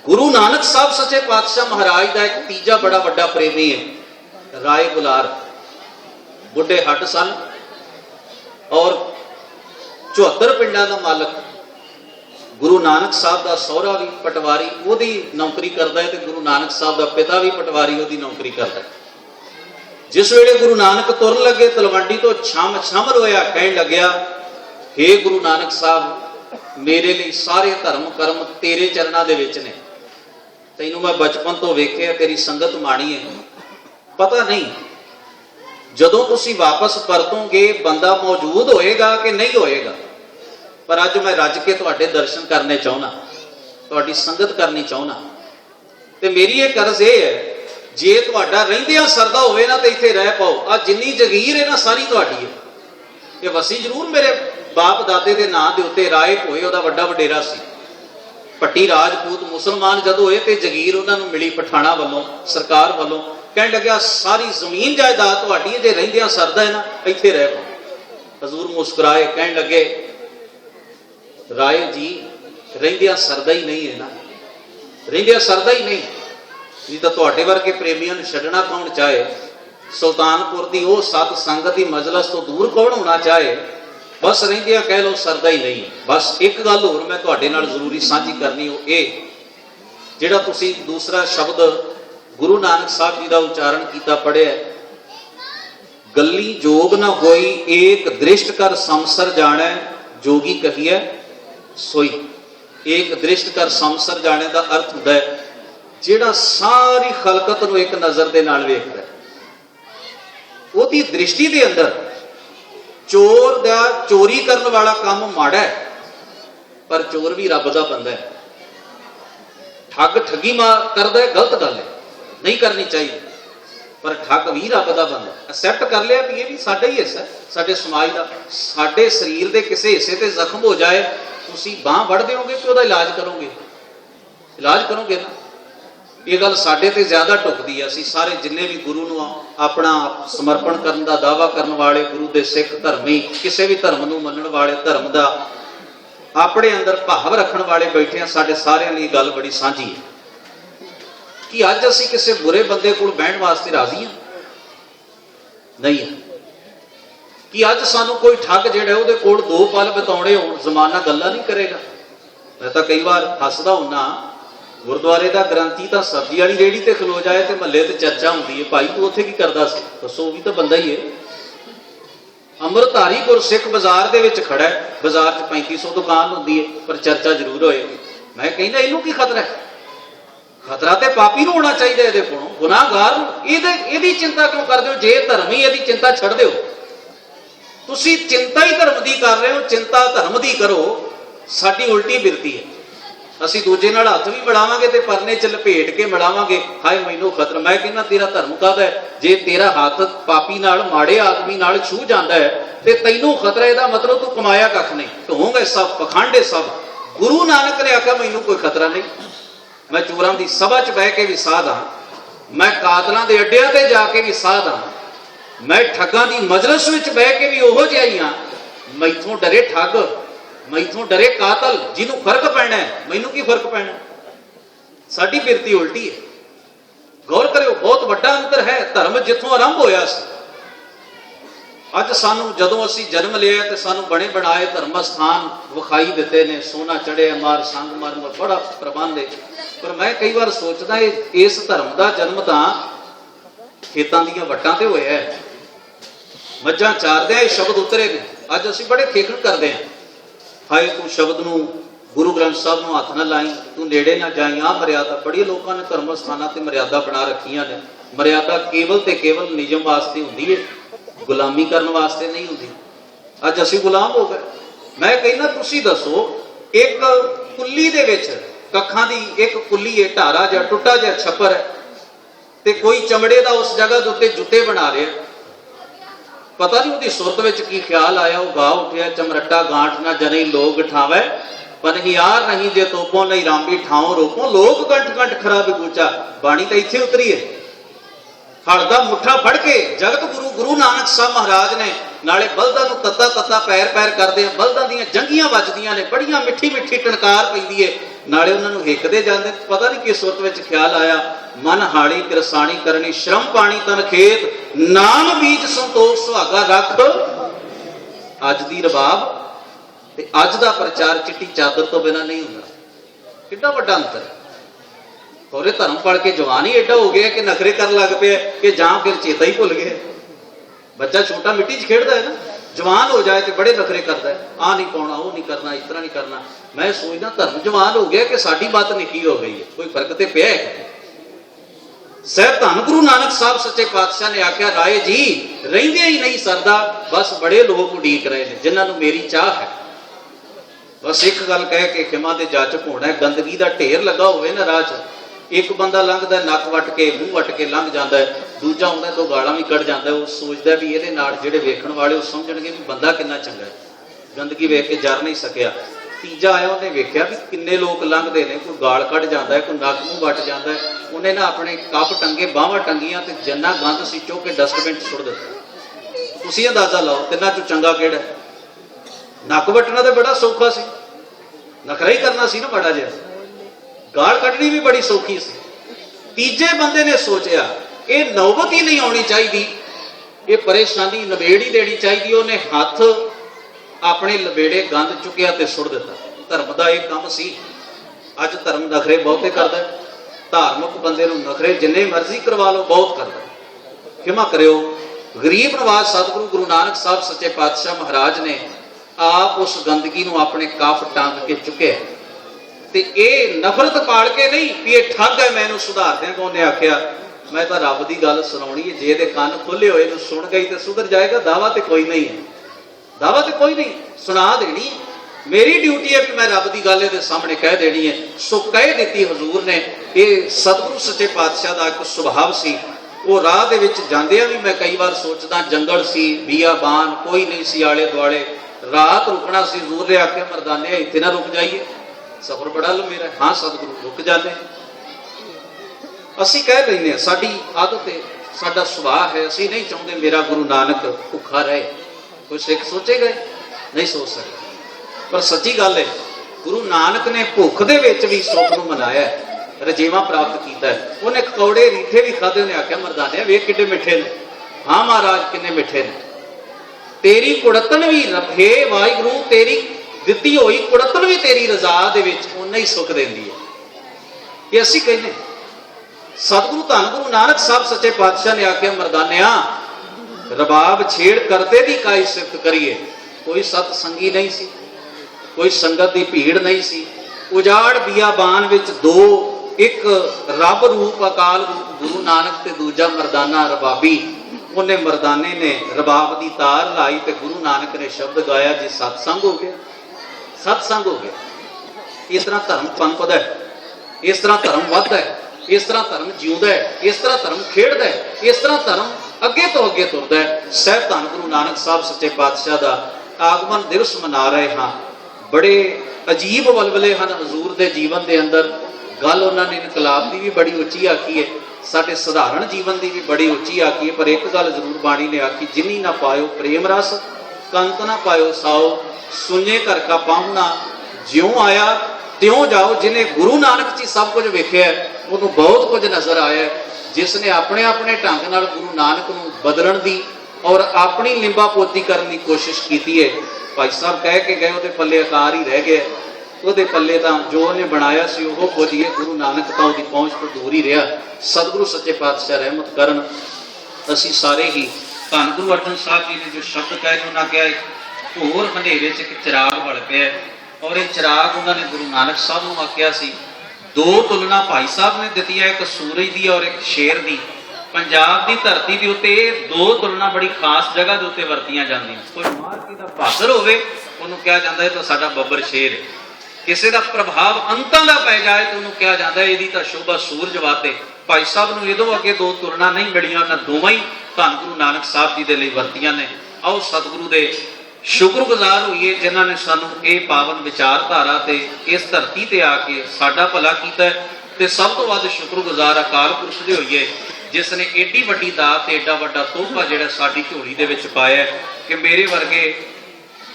ਗੁਰੂ ਨਾਨਕ ਸਾਹਿਬ ਸੱਚੇ ਪਾਤਸ਼ਾਹ ਮਹਾਰਾਜ ਦਾ ਇੱਕ ਤੀਜਾ ਬੜਾ ਵੱਡਾ ਪ੍ਰੇਮੀ ਹੈ, ਰਾਏ ਗੁਲਾਰ। ਬੁੱਢੇ ਹੱਟ ਸਨ ਔਰ 74 ਪਿੰਡਾਂ ਦਾ ਮਾਲਕ। ਗੁਰੂ ਨਾਨਕ ਸਾਹਿਬ ਦਾ ਸਹੁਰਾ ਵੀ ਪਟਵਾਰੀ, ਉਹਦੀ ਨੌਕਰੀ ਕਰਦਾ ਹੈ ਤੇ ਗੁਰੂ ਨਾਨਕ ਸਾਹਿਬ ਦਾ ਪਿਤਾ ਵੀ ਪਟਵਾਰੀ, ਉਹਦੀ ਨੌਕਰੀ ਕਰਦਾ ਹੈ। ਜਿਸ ਵੇਲੇ ਗੁਰੂ ਨਾਨਕ ਤੁਰਨ ਲੱਗੇ, ਤਲਵੰਡੀ ਤੋਂ ਛਮ ਛਮ ਰੋਇਆ ਕਹਿਣ ਲੱਗਿਆ हे ਗੁਰੂ ਨਾਨਕ ਸਾਹਿਬ, ਮੇਰੇ ਲਈ ਸਾਰੇ ਧਰਮ ਕਰਮ ਤੇਰੇ ਚਰਨਾਂ ਦੇ ਵਿੱਚ ਨੇ। ਤੈਨੂੰ ਮੈਂ ਬਚਪਨ ਤੋਂ ਵੇਖਿਆ, ਤੇਰੀ ਸੰਗਤ ਮਾਣੀ ਹੈ। ਪਤਾ ਨਹੀਂ, ਜਦੋਂ ਤੁਸੀਂ ਵਾਪਸ ਪਰਤੋਗੇ, ਬੰਦਾ ਮੌਜੂਦ ਹੋਏਗਾ ਕਿ ਨਹੀਂ ਹੋਏਗਾ? ਪਰ ਅੱਜ ਮੈਂ ਰੱਜ ਕੇ ਤੁਹਾਡੇ ਦਰਸ਼ਨ ਕਰਨੇ ਚਾਹੁੰਦਾ, ਤੁਹਾਡੀ ਸੰਗਤ ਕਰਨੀ ਚਾਹੁੰਦਾ। ਤੇ ਮੇਰੀ ਇਹ ਕਰਜ਼ ਇਹ ਹੈ, ਜੇ ਤੁਹਾਡਾ ਰਹਿੰਦਿਆਂ ਸਰਦਾ ਹੋਵੇ ਨਾ ਤੇ ਇੱਥੇ ਰਹਿ ਪਾਓ। ਆ ਜਿੰਨੀ ਜਗੀਰ ਹੈ ਨਾ, ਸਾਰੀ ਤੁਹਾਡੀ ਹੈ। ਇਹ ਵਸੀ ਜ਼ਰੂਰ ਮੇਰੇ ਬਾਪ ਦਾਦੇ ਦੇ ਨਾਂ ਦੇ ਉੱਤੇ ਰਾਏ ਹੋਏ ਉਹਦਾ ਵੱਡਾ ਵਡੇਰਾ ਸੀ। ਪੱਟੀ ਰਾਜਪੂਤ ਮੁਸਲਮਾਨ ਜਦੋਂ ਹੋਏ ਤੇ ਜਗੀਰ ਉਹਨਾਂ ਨੂੰ ਮਿਲੀ ਪਠਾਣਾ ਵੱਲੋਂ, ਸਰਕਾਰ ਵੱਲੋਂ। ਕਹਿਣ ਲੱਗਿਆ, ਸਾਰੀ ਜ਼ਮੀਨ ਜਾਇਦਾਦ ਤੁਹਾਡੀ ਹੈ, ਜੇ ਰਹਿੰਦਿਆਂ ਸਰਦਾ ਹੈ ਨਾ, ਇੱਥੇ ਰਹਿ ਪਾਓ। ਹਜ਼ੂਰ ਮੁਸਕਰਾਏ ਕਹਿਣ ਲੱਗੇ ਰਾਏ ਜੀ, ਰਹਿੰਦਿਆਂ ਸਰਦਾ ਹੀ ਨਹੀਂ ਹੈ ਨਾ ਰਹਿੰਦਿਆਂ ਸਰਦਾ ਹੀ ਨਹੀਂ। ਜੀ ਤਾਂ ਤੁਹਾਡੇ ਵਰਗੇ ਪ੍ਰੇਮੀਆਂ ਨੂੰ ਛੱਡਣਾ ਕੌਣ ਚਾਹੇ? ਸੁਲਤਾਨਪੁਰ ਦੀ ਉਹ ਸਤ ਸੰਗਤ ਦੀ ਮਜਲਸ ਤੋਂ ਦੂਰ ਕੌਣ ਹੋਣਾ ਚਾਹੇ? ਬਸ ਰਹਿੰਦਿਆਂ ਕਹਿ ਲਓ ਸਰਦਾ ਹੀ ਨਹੀਂ। ਬਸ ਇੱਕ ਗੱਲ ਹੋਰ ਮੈਂ ਤੁਹਾਡੇ ਨਾਲ ਜ਼ਰੂਰੀ ਸਾਂਝੀ ਕਰਨੀ ਉਹ ਇਹ, ਜਿਹੜਾ ਤੁਸੀਂ ਦੂਸਰਾ ਸ਼ਬਦ ਗੁਰੂ ਨਾਨਕ ਸਾਹਿਬ ਜੀ ਦਾ ਉਚਾਰਨ ਕੀਤਾ ਪੜਿਆ ਗੱਲੀ ਜੋਗ ਨਾ ਹੋਈ, ਏਕ ਦ੍ਰਿਸ਼ਟ ਕਰ ਸੰਸਰ ਜਾਣੈ, ਜੋਗੀ ਕਹੀਐ ਸੋਈ। ਏਕ ਦ੍ਰਿਸ਼ਟ ਕਰ ਸੰਸਰ ਜਾਣੇ ਦਾ ਅਰਥ ਹੁੰਦਾ ਹੈ, ਜਿਹੜਾ ਸਾਰੀ ਖਲਕਤ ਨੂੰ ਇੱਕ ਨਜ਼ਰ ਦੇ ਨਾਲ ਵੇਖਦਾ ਹੈ। ਉਹਦੀ ਦ੍ਰਿਸ਼ਟੀ ਦੇ ਅੰਦਰ ਚੋਰ ਦਾ ਚੋਰੀ ਕਰਨ ਵਾਲਾ ਕੰਮ ਮਾੜਾ ਹੈ, ਪਰ ਚੋਰ ਵੀ ਰੱਬ ਦਾ ਬੰਦਾ ਹੈ। ਠੱਗ ਠੱਗੀ ਮਾ ਕਰਦਾ ਹੈ, ਗਲਤ ਗੱਲ ਹੈ। ਨਹੀਂ ਕਰਨੀ ਚਾਹੀਦੀ। ਪਰ ਠੱਗ ਵੀ ਰੱਬ ਦਾ ਬੰਦਾ। ਅਸੈਪਟ ਕਰ ਲਿਆ ਵੀ ਇਹ ਵੀ ਸਾਡਾ ਹੀ ਹਿੱਸਾ ਸਾਡੇ ਸਮਾਜ ਦਾ, ਸਾਡੇ ਸਰੀਰ ਦੇ ਕਿਸੇ ਹਿੱਸੇ ਤੇ ਜ਼ਖਮ ਹੋ ਜਾਏ, ਤੁਸੀਂ ਬਾਹ ਵੜ ਦਿਓਗੇ ਕਿ ਉਹਦਾ ਇਲਾਜ ਕਰੋਗੇ। ਇਲਾਜ ਕਰੋਗੇ ਨਾ। ਇਹ ਗੱਲ ਸਾਡੇ ਤੇ ਜ਼ਿਆਦਾ ਟੁਕਦੀ ਹੈ ਅਸੀਂ ਸਾਰੇ ਜਿੰਨੇ ਵੀ ਗੁਰੂ ਨੂੰ ਆਪਣਾ ਸਮਰਪਣ ਕਰਨ ਦਾ ਦਾਵਾ ਕਰਨ ਵਾਲੇ, ਗੁਰੂ ਦੇ ਸਿੱਖ ਧਰਮੀ ਕਿਸੇ ਵੀ ਧਰਮ ਨੂੰ ਮੰਨਣ ਵਾਲੇ ਧਰਮ ਦਾ, ਆਪਣੇ ਅੰਦਰ ਭਾਵ ਰੱਖਣ ਵਾਲੇ ਬੈਠੇ ਆ, ਸਾਡੇ ਸਾਰਿਆਂ ਲਈ ਇਹ ਗੱਲ ਬੜੀ ਸਾਂਝੀ ਹੈ। ਕਿ ਅੱਜ ਅਸੀਂ ਕਿਸੇ ਬੁਰੇ ਬੰਦੇ ਕੋਲ ਬਹਿਣ ਵਾਸਤੇ ਰਾਜ਼ੀ ਹਾਂ? ਨਹੀਂ ਹਾਂ। ਕਿ ਅੱਜ ਸਾਨੂੰ ਕੋਈ ਠੱਗ ਜਿਹੜਾ ਉਹਦੇ ਕੋਲ ਦੋ ਪਲ ਬਿਤਾਉਣੇ ਹੋਣ, ਜ਼ਮਾਨਾ ਗੱਲਾਂ ਨਹੀਂ ਕਰੇਗਾ? ਮੈਂ ਤਾਂ ਕਈ ਵਾਰ ਹੱਸਦਾ ਹੁੰਨਾ, ਗੁਰਦੁਆਰੇ ਦਾ ਗ੍ਰੰਥੀ ਤਾਂ ਸਬਜ਼ੀ ਵਾਲੀ ਰੇੜੀ ਤੇ ਖਲੋ ਜਾਏ ਤੇ ਮਹੱਲੇ ਤੇ ਚਰਚਾ ਹੁੰਦੀ ਹੈ, ਭਾਈ ਤੂੰ ਉੱਥੇ ਕੀ ਕਰਦਾ ਸੀ? ਦੱਸੋ, ਉਹ ਵੀ ਤਾਂ ਬੰਦਾ ਹੀ ਹੈ। ਅੰਮ੍ਰਿਤਧਾਰੀ ਗੁਰਸਿੱਖ ਬਾਜ਼ਾਰ ਦੇ ਵਿੱਚ ਖੜਾ ਹੈ, ਬਾਜ਼ਾਰ 'ਚ 3500 ਦੁਕਾਨ ਹੁੰਦੀ ਹੈ, ਪਰ ਚਰਚਾ ਜ਼ਰੂਰ ਹੋਏਗੀ। ਮੈਂ ਕਹਿੰਦਾ, ਇਹਨੂੰ ਕੀ ਖਤਰਾ ਹੈ? ਖਤਰਾ ਤੇ ਪਾਪੀ ਨੂੰ ਹੋਣਾ ਚਾਹੀਦਾ ਇਹਦੇ ਕੋਲੋਂ। ਗੁਨਾਹਗਾਰ ਨੂੰ। ਇਹਦੇ ਇਹਦੀ ਚਿੰਤਾ ਕਿਉਂ ਕਰਦੇ ਹੋ? ਜੇ ਧਰਮ ਹੀ ਇਹਦੀ ਚਿੰਤਾ ਛੱਡ ਦਿਓ। ਤੁਸੀਂ ਚਿੰਤਾ ਹੀ ਧਰਮ ਦੀ ਕਰ ਰਹੇ ਹੋ, ਚਿੰਤਾ ਧਰਮ ਦੀ ਕਰੋ। ਸਾਡੀ ਉਲਟੀ ਬਿਰਤੀ ਹੈ। ਅਸੀਂ ਦੂਜੇ ਨਾਲ ਹੱਥ ਵੀ ਮਿਲਾਵਾਂਗੇ ਤੇ ਪਰਨੇ ਚ ਲਪੇਟ ਕੇ ਮਿਲਾਵਾਂਗੇ। ਹਾਏ, ਮੈਨੂੰ ਖਤਰਾ। ਮੈਂ ਕਹਿੰਦਾ, ਤੇਰਾ ਧਰਮ ਕਾਹਦਾ ਹੈ? ਜੇ ਤੇਰਾ ਹੱਥ ਪਾਪੀ ਨਾਲ, ਮਾੜੇ ਆਦਮੀ ਨਾਲ ਛੂ ਜਾਂਦਾ ਹੈ, ਤੇ ਤੈਨੂੰ ਖਤਰਾ ਇਹਦਾ ਮਤਲਬ ਤੂੰ ਕਮਾਇਆ ਕੱਖ ਨਹੀਂ। ਢੋਂਗੇ ਸਭ, ਪਖੰਡੇ ਸਭ। ਗੁਰੂ ਨਾਨਕ ਨੇ ਆਖਿਆ, ਮੈਨੂੰ ਕੋਈ ਖਤਰਾ ਨਹੀਂ। ਮੈਂ ਚੋਰਾਂ ਦੀ ਸਭਾ 'ਚ ਬਹਿ ਕੇ ਵੀ ਸਾਧ ਹਾਂ। ਮੈਂ ਕਾਤਲਾਂ ਦੇ ਅੱਡਿਆਂ ਤੇ ਜਾ ਕੇ ਵੀ ਸਾਧ ਹਾਂ। ਮੈਂ ਠੱਗਾਂ ਦੀ ਮਜਲਿਸ ਵਿੱਚ ਬਹਿ ਕੇ ਵੀ ਉਹੋ ਜਿਹਾ ਹੀ ਹਾਂ। ਮੈਥੋਂ ਡਰੇ ਠੱਗ, ਮੈਥੋਂ ਡਰੇ ਕਾਤਲ, ਜਿਹਨੂੰ ਫ਼ਰਕ ਪੈਣਾ ਮੈਨੂੰ ਕੀ ਫ਼ਰਕ ਪੈਣਾ? ਸਾਡੀ ਬਿਰਤੀ ਉਲਟੀ ਹੈ। ਗੌਰ ਕਰਿਓ, ਬਹੁਤ ਵੱਡਾ ਅੰਤਰ ਹੈ ਧਰਮ ਜਿੱਥੋਂ ਆਰੰਭ ਹੋਇਆ ਸੀ। ਅੱਜ ਸਾਨੂੰ ਜਦੋਂ ਅਸੀਂ ਜਨਮ ਲਿਆ ਤੇ ਸਾਨੂੰ ਬਣੇ ਬਣਾਏ ਧਰਮ ਸਥਾਨ ਵਿਖਾਈ ਦਿੱਤੇ ਨੇ, ਸੋਨਾ ਚੜਿਆ ਮਾਰ ਸੰਗ ਮਾਰ ਮਰ ਬੜਾ ਪ੍ਰਬੰਧ ਹੈ ਪਰ ਮੈਂ ਕਈ ਵਾਰ ਸੋਚਦਾ ਇਸ ਧਰਮ ਦਾ ਜਨਮ ਤਾਂ ਖੇਤਾਂ ਦੀਆਂ ਵੱਟਾਂ ਤੇ ਹੋਇਆ ਹੈ ਮੱਝਾਂ ਚਾਰਦੇ ਆ ਸ਼ਬਦ ਉਤਰੇ ਨੇ। ਅੱਜ ਅਸੀਂ ਬੜੇ ਖੇਖਣ ਕਰਦੇ ਹਾਂ ਹਾਏ, ਤੂੰ ਸ਼ਬਦ ਨੂੰ, ਗੁਰੂ ਗ੍ਰੰਥ ਸਾਹਿਬ ਨੂੰ ਹੱਥ ਨਾ ਲਾਈ, ਤੂੰ ਨੇੜੇ ਨਾ ਜਾਈ। ਆ ਮਰਿਆਦਾ ਬੜੀ ਲੋਕਾਂ ਨੇ ਧਰਮ ਸਥਾਨਾਂ ਤੇ ਮਰਿਆਦਾ ਬਣਾ ਰੱਖੀਆਂ ਨੇ। ਮਰਿਆਦਾ ਕੇਵਲ ਤੇ ਕੇਵਲ ਨਿਯਮ ਵਾਸਤੇ ਹੁੰਦੀ ਹੈ ਗੁਲਾਮੀ ਕਰਨ ਵਾਸਤੇ ਨਹੀਂ ਹੁੰਦੀ। ਅੱਜ ਅਸੀਂ ਗੁਲਾਮ ਹੋ ਗਏ। ਮੈਂ ਕਹਿੰਦਾ ਤੁਸੀਂ ਦੱਸੋ, ਇੱਕ ਕੁੱਲੀ ਦੇ ਵਿੱਚ ਕੱਖਾਂ ਦੀ ਇੱਕ ਕੁੱਲੀ ਹੈ ਢਾਰਾ ਜਾਂ ਟੁੱਟਾ ਜਿਹਾ ਛੱਪਰ ਹੈ। ਤੇ ਕੋਈ ਚਮੜੇ ਦਾ ਉਸ ਜਗ੍ਹਾ ਦੇ ਉੱਤੇ ਜੁੱਤੇ ਬਣਾ ਰਿਹਾ ਪਤਾ ਨਹੀਂ ਉਹਦੀ ਸੁਰਤ ਵਿੱਚ ਕੀ ਖਿਆਲ ਆਇਆ, ਉਹ ਗਾ ਉਠਿਆ, ਚਮਰੱਟਾ ਗਾਂਠ ਨਾ ਜਨੇ ਲੋਗ ਠਾਵੇ। ਪਨਹਿਆਰ ਨਹੀਂ ਜੇ ਤੋਪੋਂ, ਨਹੀਂ ਰਾਮੀ ਠਾਉ ਰੋਪੋਂ। ਲੋਕ ਕੰਠ ਕੰਠ ਖਰਾਬ ਗੂਚਾ ਬਾਣੀ ਤਾਂ ਇੱਥੇ ਉਤਰੀ ਹੈ। ਹੜ ਦਾ ਮੁੱਠਾ ਫੜ ਕੇ ਜਗਤ ਗੁਰੂ ਗੁਰੂ ਨਾਨਕ ਸਾਹਿਬ ਮਹਾਰਾਜ ਨੇ ਨਾਲੇ ਬਲਦਾਂ ਨੂੰ ਤੱਤਾ ਤੱਤਾ ਪੈਰ ਪੈਰ ਕਰਦੇ ਆ, ਬਲਦਾਂ ਦੀਆਂ ਜੰਗੀਆਂ ਵੱਜਦੀਆਂ ਨੇ, ਬੜੀਆਂ ਮਿੱਠੀ ਮਿੱਠੀ ਟਣਕਾਰ ਪੈਂਦੀ ਏ। ਨਾਲੇ ਉਹਨਾਂ ਨੂੰ ਹਿੱਕਦੇ ਜਾਂਦੇ, ਪਤਾ ਨਹੀਂ ਕਿਸ ਸੁਰਤ ਵਿੱਚ ਖਿਆਲ ਆਇਆ, ਮਨ ਹਾੜੀ ਕਿਰਸਾਣੀ ਕਰਨੀ, ਸ਼ਰਮ ਪਾਣੀ ਤਨ ਖੇਤ, ਨਾਮ ਬੀਜ ਸੰਤੋਖ ਸੁਹਾਗਾ ਰੱਖ। ਅੱਜ ਦੀ ਰਬਾਬ ਤੇ ਅੱਜ ਦਾ ਪ੍ਰਚਾਰ ਚਿੱਟੀ ਚਾਦਰ ਤੋਂ ਬਿਨਾ ਨਹੀਂ ਹੁੰਦਾ। ਕਿੰਨਾ ਵੱਡਾ ਅੰਤਰ ਹੈ। ਹੋਰੇ ਧਰਮ ਪੜ ਕੇ ਜਵਾਨ ਹੀ ਐਡਾ ਹੋ ਗਿਆ ਕਿ ਨਖਰੇ ਕਰਨ ਲੱਗ ਪਿਆ ਕਿ ਜਾਂ ਫਿਰ ਚੇਤਾ ਹੀ ਭੁੱਲ ਗਿਆ। ਬੱਚਾ ਛੋਟਾ ਮਿੱਟੀ 'ਚ ਖੇਡਦਾ ਹੈ ਨਾ, ਜਵਾਨ ਹੋ ਜਾਏ ਤੇ ਬੜੇ ਨਖਰੇ ਕਰਦਾ ਹੈ। ਆ ਨਹੀਂ ਪਾਉਣਾ, ਉਹ ਨਹੀਂ ਕਰਨਾ, ਇਸ ਤਰ੍ਹਾਂ ਨਹੀਂ ਕਰਨਾ। ਮੈਂ ਸੋਚਦਾ ਧਰਮ ਜਵਾਨ ਹੋ ਗਿਆ ਕਿ ਸਾਡੀ ਬਾਤ ਨਿੱਕੀ ਹੋ ਗਈ ਹੈ, ਕੋਈ ਫ਼ਰਕ ਤੇ ਪਿਆ ਹੈ? ਸਹਿਬ ਧੰਨ ਗੁਰੂ ਨਾਨਕ ਸਾਹਿਬ ਸੱਚੇ ਪਾਤਸ਼ਾਹ ਨੇ ਆਖਿਆ, ਰਾਏ ਜੀ ਰਹਿੰਦੇ ਹੀ ਨਹੀਂ ਸਰਦਾ, ਬਸ ਬੜੇ ਲੋਕ ਉਡੀਕ ਰਹੇ ਨੇ, ਜਿਨ੍ਹਾਂ ਨੂੰ ਮੇਰੀ ਚਾਹ ਹੈ। ਬਸ ਇੱਕ ਗੱਲ ਕਹਿ ਕੇ ਖਿਮਾ ਤੇ ਜਾ ਜਾਚਕ ਹੋਣਾ ਗੰਦਗੀ ਦਾ ਢੇਰ ਲੱਗਾ ਹੋਵੇ ਨਾ ਰਾਹ 'ਚ ਇੱਕ ਬੰਦਾ ਲੰਘਦਾ, ਨੱਕ ਵੱਟ ਕੇ, ਮੂੰਹ ਵੱਟ ਕੇ ਲੰਘ ਜਾਂਦਾ ਦੂਜਾ ਹੁੰਦਾ ਤੋਂ ਗਾਲਾਂ ਵੀ ਕੱਢ ਜਾਂਦਾ ਉਹ ਸੋਚਦਾ ਵੀ ਇਹਦੇ ਨਾਲ ਜਿਹੜੇ ਵੇਖਣ ਵਾਲੇ ਉਹ ਸਮਝਣਗੇ ਵੀ ਬੰਦਾ ਕਿੰਨਾ ਚੰਗਾ ਹੈ। ਗੰਦਗੀ ਵੇਖ ਕੇ ਜਰ ਨਹੀਂ ਸਕਿਆ। ਤੀਜਾ ਆਇਆ, ਉਹਨੇ ਵੇਖਿਆ ਵੀ ਕਿੰਨੇ ਲੋਕ ਲੰਘਦੇ ਨੇ, ਕੋਈ ਗਾਲ ਕੱਢ ਜਾਂਦਾ ਹੈ, ਕੋਈ ਨੱਕ ਮੂੰਹ ਵੱਟ ਜਾਂਦਾ ਹੈ। ਉਹਨੇ ਨਾ ਆਪਣੇ ਕੱਪ ਟੰਗੇ, ਬਾਹਾਂ ਟੰਗੀਆਂ ਤੇ ਜੰਨਾ ਗੰਦ ਸੀ ਚੁੱਕ ਕੇ ਡਸਟਬਿਨ 'ਚ ਸੁੱਟ ਦਿੱਤਾ। ਤੁਸੀਂ ਅੰਦਾਜ਼ਾ ਲਾਓ, ਕਿੰਨਾ 'ਚੋਂ ਚੰਗਾ ਕਿਹੜਾ ਨੱਕ ਵੱਟਣਾ ਤਾਂ ਬੜਾ ਸੌਖਾ ਸੀ। ਨਖਰਾ ਹੀ ਕਰਨਾ ਸੀ ਨਾ ਬੜਾ ਜਿਹਾ। ਗਾਲ ਕੱਢਣੀ ਵੀ ਬੜੀ ਸੌਖੀ ਸੀ। ਤੀਜੇ ਬੰਦੇ ਨੇ ਸੋਚਿਆ, ਇਹ ਨੌਬਤ ਹੀ ਨਹੀਂ ਆਉਣੀ ਚਾਹੀਦੀ। ਇਹ ਪਰੇਸ਼ਾਨੀ ਨਵੇੜ ਹੀ ਦੇਣੀ ਚਾਹੀਦੀ। ਉਹਨੇ ਹੱਥ ਆਪਣੇ ਲਬੇੜੇ ਗੰਦ ਚੁੱਕਿਆ ਤੇ ਸੁੱਟ ਦਿੱਤਾ। ਧਰਮ ਦਾ ਇਹ ਕੰਮ ਸੀ। ਅੱਜ ਧਰਮ ਨਖਰੇ ਬਹੁਤੇ ਕਰਦਾ ਧਾਰਮਿਕ ਬੰਦੇ ਨੂੰ ਨਖਰੇ ਜਿੰਨੇ ਮਰਜ਼ੀ ਕਰਵਾ ਲਓ, ਬਹੁਤ ਕਰਦਾ ਹੈ। ਕਰਿਓ, ਗਰੀਬ ਨਵਾਜ਼ ਸਤਿਗੁਰੂ ਗੁਰੂ ਨਾਨਕ ਸਾਹਿਬ ਸੱਚੇ ਪਾਤਸ਼ਾਹ ਮਹਾਰਾਜ ਨੇ ਆਪ ਉਸ ਗੰਦਗੀ ਨੂੰ ਆਪਣੇ ਕਾਫ ਟੰਗ ਕੇ ਚੁੱਕਿਆ ਤੇ ਇਹ ਨਫ਼ਰਤ ਪਾਲ ਕੇ ਨਹੀਂ ਵੀ ਇਹ ਠੱਗ ਹੈ ਮੈਨੂੰ ਸੁਧਾਰ ਦਿਆਂਗਾ ਉਹਨੇ ਆਖਿਆ, ਮੈਂ ਤਾਂ ਰੱਬ ਦੀ ਗੱਲ ਸੁਣਾਉਣੀ ਹੈ, ਜੇ ਇਹਦੇ ਕੰਨ ਖੁੱਲੇ ਹੋਏ ਨੂੰ ਸੁਣ ਗਈ ਤੇ ਸੁਧਰ ਜਾਏਗਾ, ਦਾਵਾ ਤੇ ਕੋਈ ਨਹੀਂ ਹੈ। ਦਾਵਾ ਤੇ ਕੋਈ ਨਹੀਂ, ਸੁਣਾ ਦੇਣੀ ਮੇਰੀ ਡਿਊਟੀ ਹੈ ਕਿ ਮੈਂ ਰੱਬ ਦੀ ਗੱਲ ਇਹਦੇ ਸਾਹਮਣੇ ਕਹਿ ਦੇਣੀ ਹੈ। ਸੋ ਕਹਿ ਦਿੱਤੀ ਹਜ਼ੂਰ ਨੇ, ਇਹ ਸਤਿਗੁਰੂ ਸੱਚੇ ਪਾਤਸ਼ਾਹ ਦਾ ਇੱਕ ਸੁਭਾਅ ਸੀ। ਉਹ ਰਾਹ ਦੇ ਵਿੱਚ ਜਾਂਦਿਆਂ ਵੀ ਮੈਂ ਕਈ ਵਾਰ ਸੋਚਦਾ, ਜੰਗਲ ਸੀ ਬੀਆਬਾਨ ਕੋਈ ਨਹੀਂ ਸੀ ਆਲੇ ਦੁਆਲੇ ਰਾਤ ਰੁਕਣਾ ਸੀ, ਹਜ਼ੂਰ ਨੇ ਆਖਿਆ ਮਰਦਾਨੇ ਇੱਥੇ ਨਾ ਰੁਕ ਜਾਈਏ। ਸਫ਼ਰ ਬੜਾ ਲੰਮੇਰਾ ਹੈ। ਹਾਂ ਸਤਿਗੁਰੂ, ਰੁਕ ਜਾਂਦੇ ਅਸੀਂ ਕਹਿ ਲੈਂਦੇ ਹਾਂ, ਸਾਡੀ ਆਦਤ ਹੈ, ਸਾਡਾ ਸੁਭਾਅ ਹੈ, ਅਸੀਂ ਨਹੀਂ ਚਾਹੁੰਦੇ ਮੇਰਾ ਗੁਰੂ ਨਾਨਕ ਭੁੱਖਾ ਰਹੇ। ਕੋਈ ਸਿੱਖ ਸੋਚੇਗਾ ਨਹੀਂ ਸੋਚ ਸਕਦਾ। ਪਰ ਸੱਚੀ ਗੱਲ ਹੈ, ਗੁਰੂ ਨਾਨਕ ਨੇ ਭੁੱਖ ਦੇ ਵਿੱਚ ਵੀ ਸੁੱਖ ਨੂੰ ਮਨਾਇਆ ਹੈ, ਰਜੇਵਾ ਪ੍ਰਾਪਤ ਕੀਤਾ ਉਹਨੇ ਕੌੜੇ ਰੀਠੇ ਵੀ ਖਾਦੇ ਉਹਨੇ ਆਖਿਆ, ਮਰਦਾਨਿਆ, ਵੇਖ ਕਿੱਡੇ ਮਿੱਠੇ ਨੇ। ਹਾਂ ਮਹਾਰਾਜ, ਕਿੰਨੇ ਮਿੱਠੇ ਨੇ। ਤੇਰੀ ਕੁੜਤਨ ਵੀ ਰਫੇ ਵਾਹਿਗੁਰੂ, ਤੇਰੀ ਦਿੱਤੀ ਹੋਈ ਕੁੜਤਨ ਵੀ ਤੇਰੀ ਰਜ਼ਾ ਦੇ ਵਿੱਚ ਉਨਾ ਹੀ ਸੁੱਖ ਦਿੰਦੀ ਹੈ। ਇਹ ਅਸੀਂ ਕਹਿੰਦੇ ਸਤਿਗੁਰੂ ਧੰਨ ਗੁਰੂ ਨਾਨਕ ਸਾਹਿਬ ਸੱਚੇ ਪਾਤਸ਼ਾਹ ਨੇ ਆਖਿਆ, ਮਰਦਾਨਿਆ, ਰਬਾਬ ਛੇੜ ਕਰਤੇ ਦੀ ਕਾਈ ਸਿਫਤ ਕਰੀਏ। ਕੋਈ ਸਤ ਸੰਗੀ ਨਹੀਂ ਸੀ, ਕੋਈ ਸੰਗਤ ਦੀ ਭੀੜ ਨਹੀਂ ਸੀ। ਉਜਾੜ ਬਿਆਬਾਨ ਵਿੱਚ ਦੋ, ਇੱਕ ਰੱਬ ਰੂਪ, ਅਕਾਲ ਗੁਰੂ ਨਾਨਕ ਤੇ ਦੂਜਾ ਮਰਦਾਨਾ ਰਬਾਬੀ। ਉਹਨੇ ਮਰਦਾਨੇ ਨੇ ਰਬਾਬ ਦੀ ਤਾਰ ਲਾਈ ਤੇ ਗੁਰੂ ਨਾਨਕ ਨੇ ਸ਼ਬਦ ਗਾਇਆ, ਜੀ ਸਤਸੰਗ ਹੋ ਗਿਆ। ਸਤਸੰਗ ਹੋ ਗਿਆ ਇਸ ਤਰ੍ਹਾਂ ਧਰਮ ਪੰਪਦਾ ਹੈ। ਇਸ ਤਰ੍ਹਾਂ ਧਰਮ ਵੱਧਦਾ ਹੈ। ਇਸ ਤਰ੍ਹਾਂ ਧਰਮ ਜਿਉਂਦਾ ਹੈ। ਇਸ ਤਰ੍ਹਾਂ ਧਰਮ ਖੇਡਦਾ ਹੈ। ਇਸ ਤਰ੍ਹਾਂ ਧਰਮ ਅੱਗੇ ਤੋਂ ਅੱਗੇ ਤੁਰਦਾ ਹੈ। ਸਹਿਬ ਧੰਨ ਗੁਰੂ ਨਾਨਕ ਸਾਹਿਬ ਸੱਚੇ ਪਾਤਸ਼ਾਹ ਦਾ ਆਗਮਨ ਦਿਵਸ ਮਨਾ ਰਹੇ ਹਾਂ। ਬੜੇ ਅਜੀਬ ਵਲਵਲੇ ਹਨ ਹਜ਼ੂਰ ਦੇ ਜੀਵਨ ਦੇ ਅੰਦਰ। ਗੱਲ ਉਹਨਾਂ ਨੇ ਇਨਕਲਾਬ ਦੀ ਵੀ ਬੜੀ ਉੱਚੀ ਆਖੀ ਹੈ। ਸਾਡੇ ਸਧਾਰਨ ਜੀਵਨ ਦੀ ਵੀ ਬੜੀ ਉੱਚੀ ਆਖੀ ਹੈ। ਪਰ ਇੱਕ ਗੱਲ ਜ਼ਰੂਰ ਬਾਣੀ ਨੇ ਆਖੀ, ਜਿਨੀ ਨਾ ਪਾਇਓ ਪ੍ਰੇਮ ਰਸ ਕੰਤ ਨਾ ਪਾਇਓ, ਸਾਓ, ਸੁਨੇ ਘਰ ਕਾ ਪਾਹੁਣਾ ਜਿਉਂ ਆਇਆ, ਤਿਉਂ ਜਾਓ, ਜਿਨੇ ਗੁਰੂ ਨਾਨਕ ਜੀ ਸਭ ਕੁਝ ਵੇਖਿਆ ਉਹਨੂੰ ਬਹੁਤ ਕੁਝ ਨਜ਼ਰ ਆਇਆ ਜਿਸ ਨੇ ਆਪਣੇ ਆਪਣੇ ਢੰਗ ਨਾਲ ਗੁਰੂ ਨਾਨਕ ਨੂੰ ਬਦਲਣ ਦੀ ਔਰ ਆਪਣੀ ਲਿੰਬਾ ਪੋਤੀ ਕਰਨ ਦੀ ਕੋਸ਼ਿਸ਼ ਕੀਤੀ ਹੈ। ਭਾਈ ਸਾਹਿਬ ਕਹਿ ਕੇ ਗਏ, ਉਹਦੇ ਪੱਲੇ ਆਕਾਰ ਹੀ ਰਹਿ ਗਿਆ। ਉਹਦੇ ਪੱਲੇ ਤਾਂ ਜੋ ਉਹਨੇ ਬਣਾਇਆ ਸੀ, ਉਹ ਬੋਲੀਏ ਗੁਰੂ ਨਾਨਕ ਤਾਂ ਉਹਦੀ ਪਹੁੰਚ ਤੋਂ ਦੂਰ ਹੀ ਰਿਹਾ। ਸਤਿਗੁਰੂ ਸੱਚੇ ਪਾਤਸ਼ਾਹ ਰਹਿਮਤ ਕਰਨ। ਅਸੀਂ ਸਾਰੇ ਹੀ ਧੰਨ ਗੁਰੂ ਅਰਜਨ ਸਾਹਿਬ ਜੀ ਨੇ ਜੋ ਸ਼ਬਦ ਕਹੇ ਉਹਨਾਂ ਕਿਹਾ ਹੋਰ ਹਨੇਰੇ 'ਚ ਇੱਕ ਚਿਰਾਗ ਬਲ ਪਿਆ ਔਰ ਇਹ ਚਿਰਾਗ ਉਹਨਾਂ ਨੇ ਗੁਰੂ ਨਾਨਕ ਸਾਹਿਬ ਨੂੰ ਆਖਿਆ ਸੀ। ਦੋ ਤੁਲਨਾ ਭਾਈ ਸਾਹਿਬ ਨੇ ਦਿੱਤੀਆਂ ਇੱਕ ਸੂਰਜ ਦੀ ਔਰ ਇੱਕ ਸ਼ੇਰ ਦੀ। ਪੰਜਾਬ ਦੀ ਧਰਤੀ ਦੇ ਉੱਤੇ ਇਹ ਦੋ ਤੁਲਨਾ ਬੜੀ ਖਾਸ ਜਗ੍ਹਾ ਦੇ ਉੱਤੇ ਵਰਤੀਆਂ ਜਾਂਦੀਆਂ। ਕੋਈ ਮਾਰਕੀ ਦਾ ਭਾਸਰ ਹੋਵੇ, ਉਹਨੂੰ ਕਿਹਾ ਜਾਂਦਾ ਹੈ ਤਾਂ ਸਾਡਾ ਬੱਬਰ ਸ਼ੇਰ ਕਿਸੇ ਦਾ ਪ੍ਰਭਾਵ ਅੰਤਾਂ ਦਾ ਪੈ ਜਾਏ ਤਾਂ ਉਹਨੂੰ ਕਿਹਾ ਜਾਂਦਾ ਇਹਦੀ ਤਾਂ ਸ਼ੋਭਾ ਸੂਰਜ ਵਾਤੇ ਭਾਈ ਸਾਹਿਬ ਨੂੰ ਇਹਦੋਂ ਅੱਗੇ ਦੋ ਤੁਲਨਾ ਨਹੀਂ ਮਿਲੀਆਂ, ਉਹਨਾਂ ਦੋਵਾਂ ਹੀ ਧੰਨ ਗੁਰੂ ਨਾਨਕ ਸਾਹਿਬ ਜੀ ਦੇ ਲਈ ਵਰਤੀਆਂ ਨੇ। ਆਓ ਸਤਿਗੁਰੂ ਦੇ ਸ਼ੁਕਰਗੁਜ਼ਾਰ ਹੋਈਏ ਜਿਨ੍ਹਾਂ ਨੇ ਸਾਨੂੰ ਇਹ ਪਾਵਨ ਵਿਚਾਰਧਾਰਾ ਤੇ ਇਸ ਧਰਤੀ ਤੇ ਆ ਕੇ ਸਾਡਾ ਭਲਾ ਕੀਤਾ ਤੇ ਸਭ ਤੋਂ ਵੱਧ ਸ਼ੁਕਰਗੁਜ਼ਾਰ ਅਕਾਲ ਪੁਰਖ ਦੇ ਹੋਈਏ, ਜਿਸ ਨੇ ਏਡੀ ਵੱਡੀ ਦਾਤ ਤੇ ਏਡਾ ਵੱਡਾ ਤੋਹਫਾ ਜਿਹੜਾ ਸਾਡੀ ਝੋਲੀ ਦੇ ਵਿੱਚ ਪਾਇਆ ਕਿ ਮੇਰੇ ਵਰਗੇ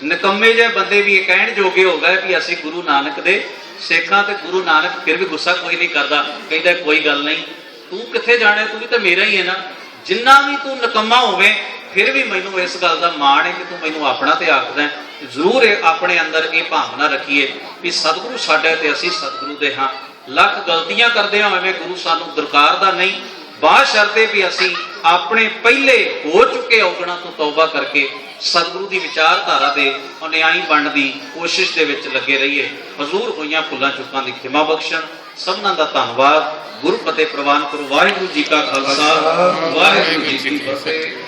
ਨਿਕੰਮੇ ਜਿਹੇ ਬੰਦੇ ਵੀ ਇਹ ਕਹਿਣ ਜੋਗੇ ਹੋ ਗਏ ਵੀ ਅਸੀਂ ਗੁਰੂ ਨਾਨਕ ਦੇ ਸੇਖਾਂ ਤੇ ਗੁਰੂ ਨਾਨਕ ਫਿਰ ਵੀ ਗੁੱਸਾ ਕੋਈ ਨਹੀਂ ਕਰਦਾ, ਕਹਿੰਦਾ ਕੋਈ ਗੱਲ ਨਹੀਂ। ਤੂੰ ਕਿੱਥੇ ਜਾਣਾ ਤੂੰ ਵੀ ਤਾਂ ਮੇਰਾ ਹੀ ਹੈ ਨਾ। ਜਿੰਨਾ ਵੀ ਤੂੰ ਨਿਕੰਮਾ ਹੋਵੇ, ਫਿਰ ਵੀ ਮੈਨੂੰ ਇਸ ਗੱਲ ਦਾ ਮਾਣ ਹੈ ਕਿ ਤੂੰ ਮੈਨੂੰ ਆਪਣਾ ਤੇ ਆਖਦਾ ਜ਼ਰੂਰ ਇਹ ਆਪਣੇ ਅੰਦਰ ਇਹ ਭਾਵਨਾ ਰੱਖੀਏ ਵੀ ਸਤਿਗੁਰੂ ਸਾਡਾ ਤੇ ਅਸੀਂ ਸਤਿਗੁਰੂ ਦੇ ਹਾਂ। ਲੱਖ ਗਲਤੀਆਂ ਕਰਦੇ ਹੋਵੇਂ ਗੁਰੂ ਸਾਨੂੰ ਦਰਕਾਰ ਦਾ ਨਹੀਂ। ਬਾਸ਼ਰਤੇ ਵੀ ਅਸੀਂ ਆਪਣੇ ਪਹਿਲੇ ਹੋ ਚੁੱਕੇ ਔਗਣਾ ਤੋਂ ਤੌਬਾ ਕਰਕੇ ਸਤਿਗੁਰੂ ਦੀ ਵਿਚਾਰਧਾਰਾ ਦੇ ਅਨਿਆਈ ਬਣਨ ਦੀ ਕੋਸ਼ਿਸ਼ ਦੇ ਵਿੱਚ ਲੱਗੇ ਰਹੀਏ। ਹਜ਼ੂਰ ਹੋਈਆਂ ਭੁੱਲਾਂ ਚੁੱਕਾਂ ਦੀ ਖਿਮਾ ਬਖਸ਼ਣ ਸਭਨਾਂ ਦਾ ਧੰਨਵਾਦ। ਗੁਰੂ ਫਤਿਹ ਪ੍ਰਵਾਨ ਕਰੋ। ਵਾਹਿਗੁਰੂ ਜੀ ਕਾ ਖਾਲਸਾ। ਵਾਹਿਗੁਰੂ ਜੀ ਕੀ ਫਤਿਹ।